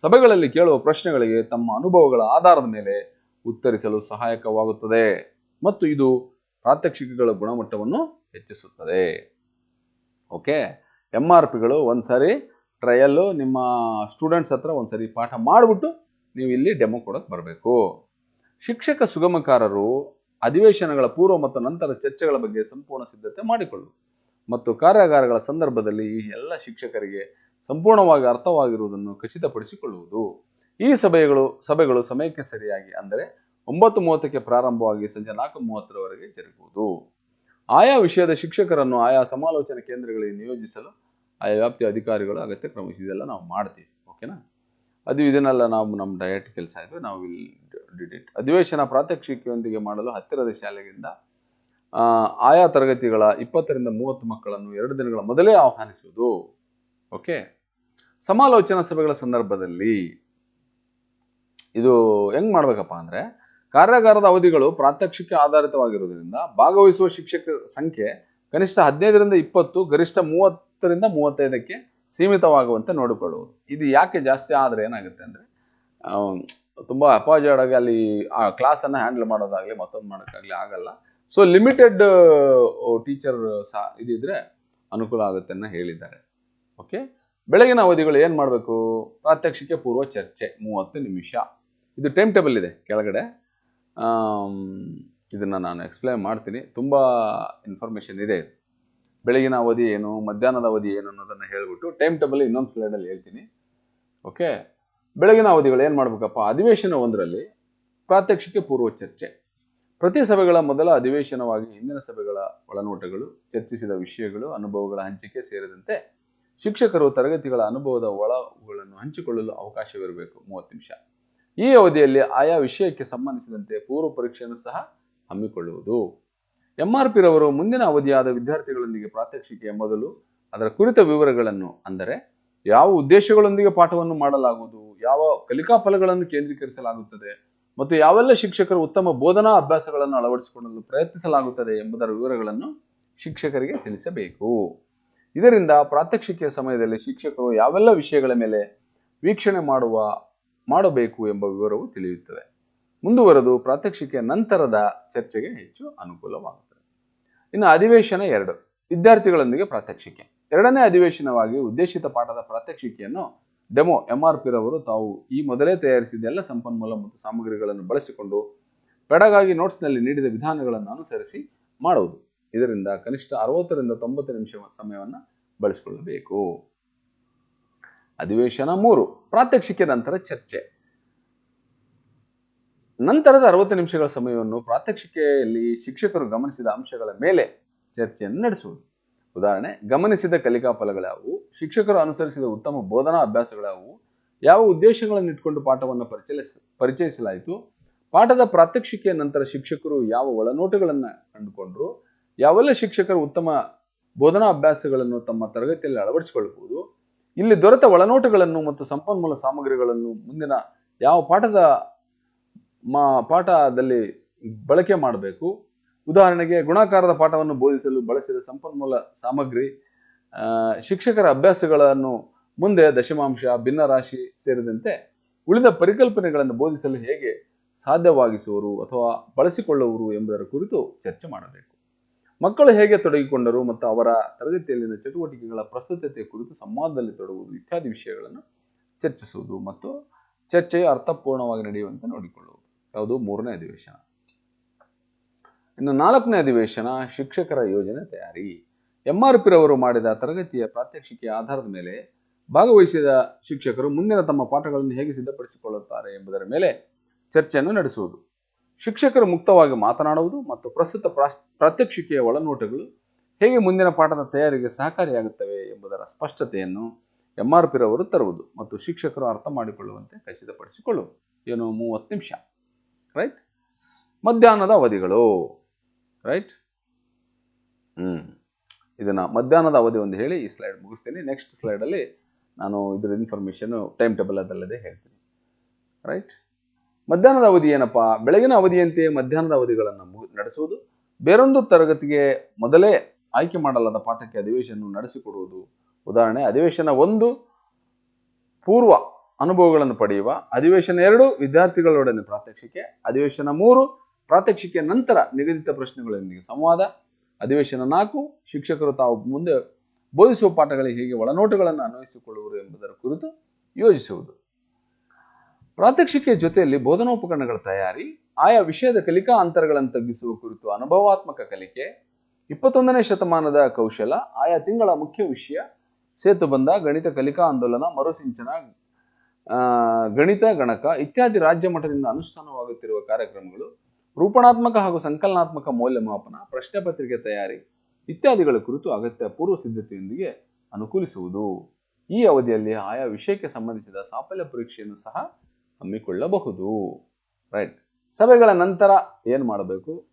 ಸಭೆಗಳಲ್ಲಿ ಕೇಳುವ ಪ್ರಶ್ನೆಗಳಿಗೆ ತಮ್ಮ ಅನುಭವಗಳ ಆಧಾರದ ಮೇಲೆ ಉತ್ತರಿಸಲು ಸಹಾಯಕವಾಗುತ್ತದೆ ಮತ್ತು ಇದು ಪ್ರಾತ್ಯಕ್ಷಿಕಗಳ ಗುಣಮಟ್ಟವನ್ನು ಹೆಚ್ಚಿಸುತ್ತದೆ. ಓಕೆ? ಎಂ ಆರ್ ಪಿಗಳು ಒಂದ್ಸರಿ ಟ್ರಯಲ್ಲು ನಿಮ್ಮ ಸ್ಟೂಡೆಂಟ್ಸ್ ಹತ್ರ ಒಂದ್ಸರಿ ಪಾಠ ಮಾಡಿಬಿಟ್ಟು ನೀವು ಇಲ್ಲಿ ಡೆಮೋ ಕೊಡೋಕೆ ಬರಬೇಕು. ಶಿಕ್ಷಕ ಸುಗಮಕಾರರು ಅಧಿವೇಶನಗಳ ಪೂರ್ವ ಮತ್ತು ನಂತರ ಚರ್ಚೆಗಳ ಬಗ್ಗೆ ಸಂಪೂರ್ಣ ಸಿದ್ಧತೆ ಮಾಡಿಕೊಳ್ಳು. ಮತ್ತು ಕಾರ್ಯಾಗಾರಗಳ ಸಂದರ್ಭದಲ್ಲಿ ಈ ಎಲ್ಲ ಶಿಕ್ಷಕರಿಗೆ ಸಂಪೂರ್ಣವಾಗಿ ಅರ್ಥವಾಗಿರುವುದನ್ನು ಖಚಿತಪಡಿಸಿಕೊಳ್ಳುವುದು. ಈ ಸಭೆಗಳು ಸಭೆಗಳು ಸಮಯಕ್ಕೆ ಸರಿಯಾಗಿ ಅಂದರೆ ಒಂಬತ್ತು ಮೂವತ್ತಕ್ಕೆ ಪ್ರಾರಂಭವಾಗಿ ಸಂಜೆ ನಾಲ್ಕು ಮೂವತ್ತರವರೆಗೆ ಜರುಗುವುದು. ಆಯಾ ವಿಷಯದ ಶಿಕ್ಷಕರನ್ನು ಆಯಾ ಸಮಾಲೋಚನಾ ಕೇಂದ್ರಗಳಿಗೆ ನಿಯೋಜಿಸಲು ಆಯಾ ವ್ಯಾಪ್ತಿಯ ಅಧಿಕಾರಿಗಳು ಅಗತ್ಯ ಕ್ರಮಿಸಿದೆಲ್ಲ ನಾವು ಮಾಡ್ತೀವಿ ಓಕೆನಾ? ಅದು ಇದನ್ನೆಲ್ಲ ನಾವು ನಮ್ಮ ಡಯಟ್ ಕೆಲಸ ಇದ್ವಿ ನಾವು ಇಲ್ಲಿ ಡಿಡ್ ಇಟ್ ಅಧಿವೇಶನ ಪ್ರಾತ್ಯಕ್ಷಿಕೆಯೊಂದಿಗೆ ಮಾಡಲು ಹತ್ತಿರದ ಶಾಲೆಗಿಂತ ಆ, ಆಯಾ ತರಗತಿಗಳ ಇಪ್ಪತ್ತರಿಂದ ಮೂವತ್ತು ಮಕ್ಕಳನ್ನು ಎರಡು ದಿನಗಳ ಮೊದಲೇ ಆಹ್ವಾನಿಸುವುದು ಓಕೆ? ಸಮಾಲೋಚನಾ ಸಭೆಗಳ ಸಂದರ್ಭದಲ್ಲಿ ಇದು ಹೆಂಗ್ ಮಾಡಬೇಕಪ್ಪ ಅಂದ್ರೆ ಕಾರ್ಯಾಗಾರದ ಅವಧಿಗಳು ಪ್ರಾತ್ಯಕ್ಷಿಕೆ ಆಧಾರಿತವಾಗಿರುವುದರಿಂದ ಭಾಗವಹಿಸುವ ಶಿಕ್ಷಕ ಸಂಖ್ಯೆ ಕನಿಷ್ಠ ಹದಿನೈದರಿಂದ ಇಪ್ಪತ್ತು, ಗರಿಷ್ಠ ಮೂವತ್ತರಿಂದ ಮೂವತ್ತೈದಕ್ಕೆ ಸೀಮಿತವಾಗುವಂತೆ ನೋಡಿಕೊಳ್ಳುವುದು. ಇದು ಯಾಕೆ ಜಾಸ್ತಿ ಆದರೆ ಏನಾಗುತ್ತೆ ಅಂದರೆ ತುಂಬ ಅಪಾಜರ್ಡ್ ಆಗಿ ಅಲ್ಲಿ ಆ ಕ್ಲಾಸನ್ನು ಹ್ಯಾಂಡಲ್ ಮಾಡೋದಾಗಲಿ ಮತ್ತೊಂದು ಮಾಡೋಕ್ಕಾಗಲಿ ಆಗಲ್ಲ. ಸೊ ಲಿಮಿಟೆಡ್ ಟೀಚರ್ ಸಹ ಇದಿದ್ರೆ ಅನುಕೂಲ ಆಗುತ್ತೆ ಅನ್ನೋ ಹೇಳಿದ್ದಾರೆ. ಓಕೆ ಬೆಳಗಿನ ಅವಧಿಗಳು ಏನು ಮಾಡಬೇಕು? ಪ್ರಾತ್ಯಕ್ಷಿಕೆ, ಪೂರ್ವ ಚರ್ಚೆ, ಮೂವತ್ತು ನಿಮಿಷ. ಇದು ಟೈಮ್ ಟೇಬಲ್ ಇದೆ ಕೆಳಗಡೆ. ಇದನ್ನು ನಾನು ಎಕ್ಸ್ಪ್ಲೈನ್ ಮಾಡ್ತೀನಿ. ತುಂಬ ಇನ್ಫಾರ್ಮೇಷನ್ ಇದೆ ಬೆಳಗಿನ ಅವಧಿ ಏನು, ಮಧ್ಯಾಹ್ನದ ಅವಧಿ ಏನು ಅನ್ನೋದನ್ನು ಹೇಳಿಬಿಟ್ಟು ಟೈಮ್ ಟೇಬಲ್ ಇನ್ನೊಂದು ಸ್ಲೈಡಲ್ಲಿ ಹೇಳ್ತೀನಿ. ಓಕೆ ಬೆಳಗಿನ ಅವಧಿಗಳು ಏನು ಮಾಡಬೇಕಪ್ಪ? ಅಧಿವೇಶನ ಒಂದರಲ್ಲಿ ಪ್ರಾತ್ಯಕ್ಷಿಕೆ, ಪೂರ್ವ ಚರ್ಚೆ. ಪ್ರತಿ ಸಭೆಗಳ ಮೊದಲ ಅಧಿವೇಶನವಾಗಿ ಹಿಂದಿನ ಸಭೆಗಳ ಒಳನೋಟಗಳು, ಚರ್ಚಿಸಿದ ವಿಷಯಗಳು, ಅನುಭವಗಳ ಹಂಚಿಕೆ ಸೇರಿದಂತೆ ಶಿಕ್ಷಕರು ತರಗತಿಗಳ ಅನುಭವದ ಒಳಗಳನ್ನು ಹಂಚಿಕೊಳ್ಳಲು ಅವಕಾಶವಿರಬೇಕು. ಮೂವತ್ತು ನಿಮಿಷ. ಈ ಅವಧಿಯಲ್ಲಿ ಆಯಾ ವಿಷಯಕ್ಕೆ ಸಂಬಂಧಿಸಿದಂತೆ ಪೂರ್ವ ಪರೀಕ್ಷೆಯನ್ನು ಸಹ ಹಮ್ಮಿಕೊಳ್ಳುವುದು. ಎಂ ಆರ್ ಪಿರವರು ಮುಂದಿನ ಅವಧಿಯಾದ ವಿದ್ಯಾರ್ಥಿಗಳೊಂದಿಗೆ ಪ್ರಾತ್ಯಕ್ಷಿಕೆಯ ಮೊದಲು ಅದರ ಕುರಿತ ವಿವರಗಳನ್ನು ಅಂದರೆ ಯಾವ ಉದ್ದೇಶಗಳೊಂದಿಗೆ ಪಾಠವನ್ನು ಮಾಡಲಾಗುವುದು, ಯಾವ ಕಲಿಕಾ ಫಲಗಳನ್ನು ಕೇಂದ್ರೀಕರಿಸಲಾಗುತ್ತದೆ ಮತ್ತು ಯಾವೆಲ್ಲ ಶಿಕ್ಷಕರು ಉತ್ತಮ ಬೋಧನಾ ಅಭ್ಯಾಸಗಳನ್ನು ಅಳವಡಿಸಿಕೊಳ್ಳಲು ಪ್ರಯತ್ನಿಸಲಾಗುತ್ತದೆ ಎಂಬುದರ ವಿವರಗಳನ್ನು ಶಿಕ್ಷಕರಿಗೆ ತಿಳಿಸಬೇಕು. ಇದರಿಂದ ಪ್ರಾತ್ಯಕ್ಷಿಕೆಯ ಸಮಯದಲ್ಲಿ ಶಿಕ್ಷಕರು ಯಾವೆಲ್ಲ ವಿಷಯಗಳ ಮೇಲೆ ವೀಕ್ಷಣೆ ಮಾಡುವ, ಮಾಡಬೇಕು ಎಂಬ ವಿವರವು ತಿಳಿಯುತ್ತದೆ. ಮುಂದುವರೆದು ಪ್ರಾತ್ಯಕ್ಷಿಕೆಯ ನಂತರದ ಚರ್ಚೆಗೆ ಹೆಚ್ಚು ಅನುಕೂಲವಾಗುತ್ತದೆ. ಇನ್ನು ಅಧಿವೇಶನ ಎರಡು, ವಿದ್ಯಾರ್ಥಿಗಳೊಂದಿಗೆ ಪ್ರಾತ್ಯಕ್ಷಿಕೆ. ಎರಡನೇ ಅಧಿವೇಶನವಾಗಿ ಉದ್ದೇಶಿತ ಪಾಠದ ಪ್ರಾತ್ಯಕ್ಷಿಕೆಯನ್ನು ಡೆಮೋ ಎಂ ಆರ್ ಪಿರವರು ತಾವು ಈ ಮೊದಲೇ ತಯಾರಿಸಿದ ಎಲ್ಲ ಸಂಪನ್ಮೂಲ ಮತ್ತು ಸಾಮಗ್ರಿಗಳನ್ನು ಬಳಸಿಕೊಂಡು ಪೆಡಗಾಗಿ ನೋಟ್ಸ್ನಲ್ಲಿ ನೀಡಿದ ವಿಧಾನಗಳನ್ನು ಅನುಸರಿಸಿ ಮಾಡುವುದು. ಇದರಿಂದ ಕನಿಷ್ಠ ಅರವತ್ತರಿಂದ ತೊಂಬತ್ತು ನಿಮಿಷ ಸಮಯವನ್ನು ಬಳಸಿಕೊಳ್ಳಬೇಕು. ಅಧಿವೇಶನ ಮೂರು, ಪ್ರಾತ್ಯಕ್ಷಿಕೆ ನಂತರ ಚರ್ಚೆ. ನಂತರದ ಅರವತ್ತು ನಿಮಿಷಗಳ ಸಮಯವನ್ನು ಪ್ರಾತ್ಯಕ್ಷಿಕೆಯಲ್ಲಿ ಶಿಕ್ಷಕರು ಗಮನಿಸಿದ ಅಂಶಗಳ ಮೇಲೆ ಚರ್ಚೆಯನ್ನು ನಡೆಸುವುದು. ಉದಾಹರಣೆ, ಗಮನಿಸಿದ ಕಲಿಕಾ ಫಲಗಳಾವು ಶಿಕ್ಷಕರು ಅನುಸರಿಸಿದ ಉತ್ತಮ ಬೋಧನಾ ಅಭ್ಯಾಸಗಳಾವು, ಯಾವ ಉದ್ದೇಶಗಳನ್ನು ಇಟ್ಕೊಂಡು ಪಾಠವನ್ನು ಪರಿಚಯಿಸ, ಪರಿಚಯಿಸಲಾಯಿತು, ಪಾಠದ ಪ್ರಾತ್ಯಕ್ಷಿಕೆಯ ನಂತರ ಶಿಕ್ಷಕರು ಯಾವ ಒಳನೋಟಗಳನ್ನು ಕಂಡುಕೊಂಡರು, ಯಾವೆಲ್ಲ ಶಿಕ್ಷಕರು ಉತ್ತಮ ಬೋಧನಾ ಅಭ್ಯಾಸಗಳನ್ನು ತಮ್ಮ ತರಗತಿಯಲ್ಲಿ ಅಳವಡಿಸಿಕೊಳ್ಳಬಹುದು, ಇಲ್ಲಿ ದೊರೆತ ಒಳನೋಟಗಳನ್ನು ಮತ್ತು ಸಂಪನ್ಮೂಲ ಸಾಮಗ್ರಿಗಳನ್ನು ಮುಂದಿನ ಯಾವ ಪಾಠದ ಮಾ ಪಾಠದಲ್ಲಿ ಬಳಕೆ ಮಾಡಬೇಕು. ಉದಾಹರಣೆಗೆ ಗುಣಾಕಾರದ ಪಾಠವನ್ನು ಬೋಧಿಸಲು ಬಳಸಿದ ಸಂಪನ್ಮೂಲ ಸಾಮಗ್ರಿ ಶಿಕ್ಷಕರ ಅಭ್ಯಾಸಗಳನ್ನು ಮುಂದೆ ದಶಮಾಂಶ, ಭಿನ್ನರಾಶಿ ಸೇರಿದಂತೆ ಉಳಿದ ಪರಿಕಲ್ಪನೆಗಳನ್ನು ಬೋಧಿಸಲು ಹೇಗೆ ಸಾಧ್ಯವಾಗಿಸುವರು ಅಥವಾ ಬಳಸಿಕೊಳ್ಳುವರು ಎಂಬುದರ ಕುರಿತು ಚರ್ಚೆ ಮಾಡಬೇಕು. ಮಕ್ಕಳು ಹೇಗೆ ತೊಡಗಿಕೊಂಡರು ಮತ್ತು ಅವರ ತರಗತಿಯಲ್ಲಿನ ಚಟುವಟಿಕೆಗಳ ಪ್ರಸ್ತುತತೆ ಕುರಿತು ಸಂವಾದದಲ್ಲಿ ತೊಡಗುವುದು ಇತ್ಯಾದಿ ವಿಷಯಗಳನ್ನು ಚರ್ಚಿಸುವುದು ಮತ್ತು ಚರ್ಚೆಯು ಅರ್ಥಪೂರ್ಣವಾಗಿ ನಡೆಯುವಂತೆ ನೋಡಿಕೊಳ್ಳುವುದು. ಯಾವುದು ಮೂರನೇ ಅಧಿವೇಶನ. ಇನ್ನು ನಾಲ್ಕನೇ ಅಧಿವೇಶನ ಶಿಕ್ಷಕರ ಯೋಜನೆ ತಯಾರಿ. ಎಂ ಆರ್ ಪಿರವರು ಮಾಡಿದ ತರಗತಿಯ ಪ್ರಾತ್ಯಕ್ಷಿಕೆಯ ಆಧಾರದ ಮೇಲೆ ಭಾಗವಹಿಸಿದ ಶಿಕ್ಷಕರು ಮುಂದಿನ ತಮ್ಮ ಪಾಠಗಳನ್ನು ಹೇಗೆ ಸಿದ್ಧಪಡಿಸಿಕೊಳ್ಳುತ್ತಾರೆ ಎಂಬುದರ ಮೇಲೆ ಚರ್ಚೆಯನ್ನು ನಡೆಸುವುದು. ಶಿಕ್ಷಕರು ಮುಕ್ತವಾಗಿ ಮಾತನಾಡುವುದು ಮತ್ತು ಪ್ರಸ್ತುತ ಪ್ರಾಸ್, ಪ್ರಾತ್ಯಕ್ಷಿಕೆಯ ಒಳನೋಟಗಳು ಹೇಗೆ ಮುಂದಿನ ಪಾಠದ ತಯಾರಿಗೆ ಸಹಕಾರಿಯಾಗುತ್ತವೆ ಎಂಬುದರ ಸ್ಪಷ್ಟತೆಯನ್ನು ಎಂ ಆರ್ ಪಿರವರು ತರುವುದು ಮತ್ತು ಶಿಕ್ಷಕರು ಅರ್ಥ ಮಾಡಿಕೊಳ್ಳುವಂತೆ ಖಚಿತಪಡಿಸಿಕೊಳ್ಳುವುದು. ಏನು, ಮೂವತ್ತು ನಿಮಿಷ? ರೈಟ್ ಮಧ್ಯಾಹ್ನದ ಅವಧಿಗಳು. ರೈಟ್ ಹ್ಞೂ ಇದನ್ನು ಮಧ್ಯಾಹ್ನದ ಅವಧಿ ಒಂದು ಹೇಳಿ ಈ ಸ್ಲೈಡ್ ಮುಗಿಸ್ತೀನಿ. ನೆಕ್ಸ್ಟ್ ಸ್ಲೈಡಲ್ಲಿ ನಾನು ಇದರ ಇನ್ಫಾರ್ಮೇಷನು ಟೈಮ್ ಟೇಬಲ್ ಅದಲ್ಲದೆ ಹೇಳ್ತೀನಿ. ರೈಟ್ ಮಧ್ಯಾಹ್ನದ ಅವಧಿ ಏನಪ್ಪ? ಬೆಳಗಿನ ಅವಧಿಯಂತೆ ಮಧ್ಯಾಹ್ನದ ಅವಧಿಗಳನ್ನು ನಡೆಸುವುದು. ಬೇರೊಂದು ತರಗತಿಗೆ ಮೊದಲೇ ಆಯ್ಕೆ ಮಾಡಲಾದ ಪಾಠಕ್ಕೆ ಅಧಿವೇಶನ ನಡೆಸಿಕೊಡುವುದು. ಉದಾಹರಣೆ, ಅಧಿವೇಶನ ಒಂದು ಪೂರ್ವ ಅನುಭವಗಳನ್ನು ಪಡೆಯುವ ಅಧಿವೇಶನ ಎರಡು ವಿದ್ಯಾರ್ಥಿಗಳೊಡನೆ ಪ್ರಾತ್ಯಕ್ಷಿಕೆ, ಅಧಿವೇಶನ ಮೂರು ಪ್ರಾತ್ಯಕ್ಷಿಕೆ ನಂತರ ನಿಗದಿತ ಪ್ರಶ್ನೆಗಳೊಂದಿಗೆ ಸಂವಾದ, ಅಧಿವೇಶನ ನಾಲ್ಕು ಶಿಕ್ಷಕರು ತಾವು ಮುಂದೆ ಬೋಧಿಸುವ ಪಾಠಗಳಿಗೆ ಹೇಗೆ ಒಳನೋಟಗಳನ್ನು ಅನ್ವಯಿಸಿಕೊಳ್ಳುವರು ಎಂಬುದರ ಕುರಿತು ಯೋಜಿಸುವುದು. ಪ್ರಾತ್ಯಕ್ಷಿಕೆ ಜೊತೆಯಲ್ಲಿ ಬೋಧನೋಪಕರಣಗಳ ತಯಾರಿ, ಆಯಾ ವಿಷಯದ ಕಲಿಕಾ ಅಂತರಗಳನ್ನು ತಗ್ಗಿಸುವ ಕುರಿತು ಅನುಭವಾತ್ಮಕ ಕಲಿಕೆ, ಇಪ್ಪತ್ತೊಂದನೇ ಶತಮಾನದ ಕೌಶಲ, ಆಯಾ ತಿಂಗಳ ಮುಖ್ಯ ವಿಷಯ ಸೇತುಬಂಧ ಗಣಿತ ಕಲಿಕಾ ಆಂದೋಲನ, ಮರುಸಿಂಚನ ಗಣಿತ, ಗಣಕ ಇತ್ಯಾದಿ ರಾಜ್ಯ ಮಟ್ಟದಿಂದ ಅನುಷ್ಠಾನವಾಗುತ್ತಿರುವ ಕಾರ್ಯಕ್ರಮಗಳು ರೂಪಣಾತ್ಮಕ ಹಾಗೂ ಸಂಕಲನಾತ್ಮಕ ಮೌಲ್ಯಮಾಪನ, ಪ್ರಶ್ನೆ ಪತ್ರಿಕೆ ತಯಾರಿ ಇತ್ಯಾದಿಗಳ ಕುರಿತು ಅಗತ್ಯ ಪೂರ್ವ ಸಿದ್ಧತೆಯೊಂದಿಗೆ ಅನುಕೂಲಿಸುವುದು. ಈ ಅವಧಿಯಲ್ಲಿ ಆಯಾ ವಿಷಯಕ್ಕೆ ಸಂಬಂಧಿಸಿದ ಸಾಫಲ್ಯ ಪರೀಕ್ಷೆಯನ್ನು ಸಹ ಹಮ್ಮಿಕೊಳ್ಳಬಹುದು. ರೈಟ್. ಸಭೆಗಳ ನಂತರ ಏನು ಮಾಡಬೇಕು?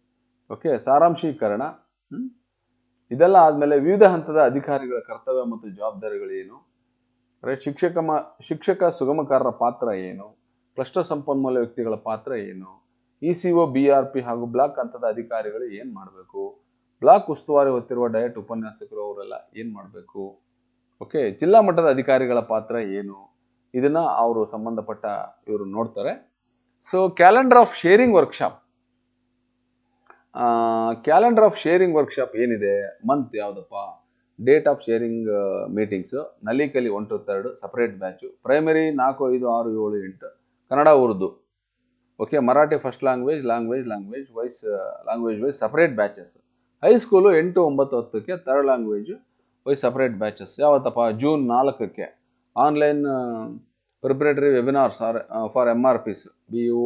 ಓಕೆ, ಸಾರಾಂಶೀಕರಣ. ಇದೆಲ್ಲ ಆದಮೇಲೆ ವಿವಿಧ ಹಂತದ ಅಧಿಕಾರಿಗಳ ಕರ್ತವ್ಯ ಮತ್ತು ಜವಾಬ್ದಾರಿಗಳೇನು? ಶಿಕ್ಷಕ ಮ, ಶಿಕ್ಷಕ ಸುಗಮಕಾರರ ಪಾತ್ರ ಏನು? ಕ್ಲಸ್ಟರ್ ಸಂಪನ್ಮೂಲ ವ್ಯಕ್ತಿಗಳ ಪಾತ್ರ ಏನು? E C O B R P ಹಾಗೂ ಬ್ಲಾಕ್ ಹಂತದ ಅಧಿಕಾರಿಗಳು ಏನು ಮಾಡಬೇಕು? ಬ್ಲಾಕ್ ಉಸ್ತುವಾರಿ ಹೊತ್ತಿರುವ ಡಯಟ್ ಉಪನ್ಯಾಸಕರು ಅವರೆಲ್ಲ ಏನು ಮಾಡಬೇಕು? ಓಕೆ, ಜಿಲ್ಲಾ ಮಟ್ಟದ ಅಧಿಕಾರಿಗಳ ಪಾತ್ರ ಏನು? ಇದನ್ನ ಅವರು ಸಂಬಂಧಪಟ್ಟ ಇವರು ನೋಡ್ತಾರೆ. So calendar of sharing workshop calendar of sharing workshop ಏನಿದೆ? ಮಂತ್ ಯಾವುದಪ್ಪ? Date of sharing meetings Nalikali one two third separate batch primary ನಾಲ್ಕು, ಐದು, ಆರು, ಏಳು, ಎಂಟು, Kannada, Urdu. Okay Marathi first language language language wise language wise separate batches high school ಎಂಟು, ಒಂಬತ್ತು, ಹತ್ತಕ್ಕೆ third language wise separate batches ಯಾವತ್ತಪ್ಪ? June ನಾಲ್ಕಕ್ಕೆ. Online preparatory webinars are for M R Ps B U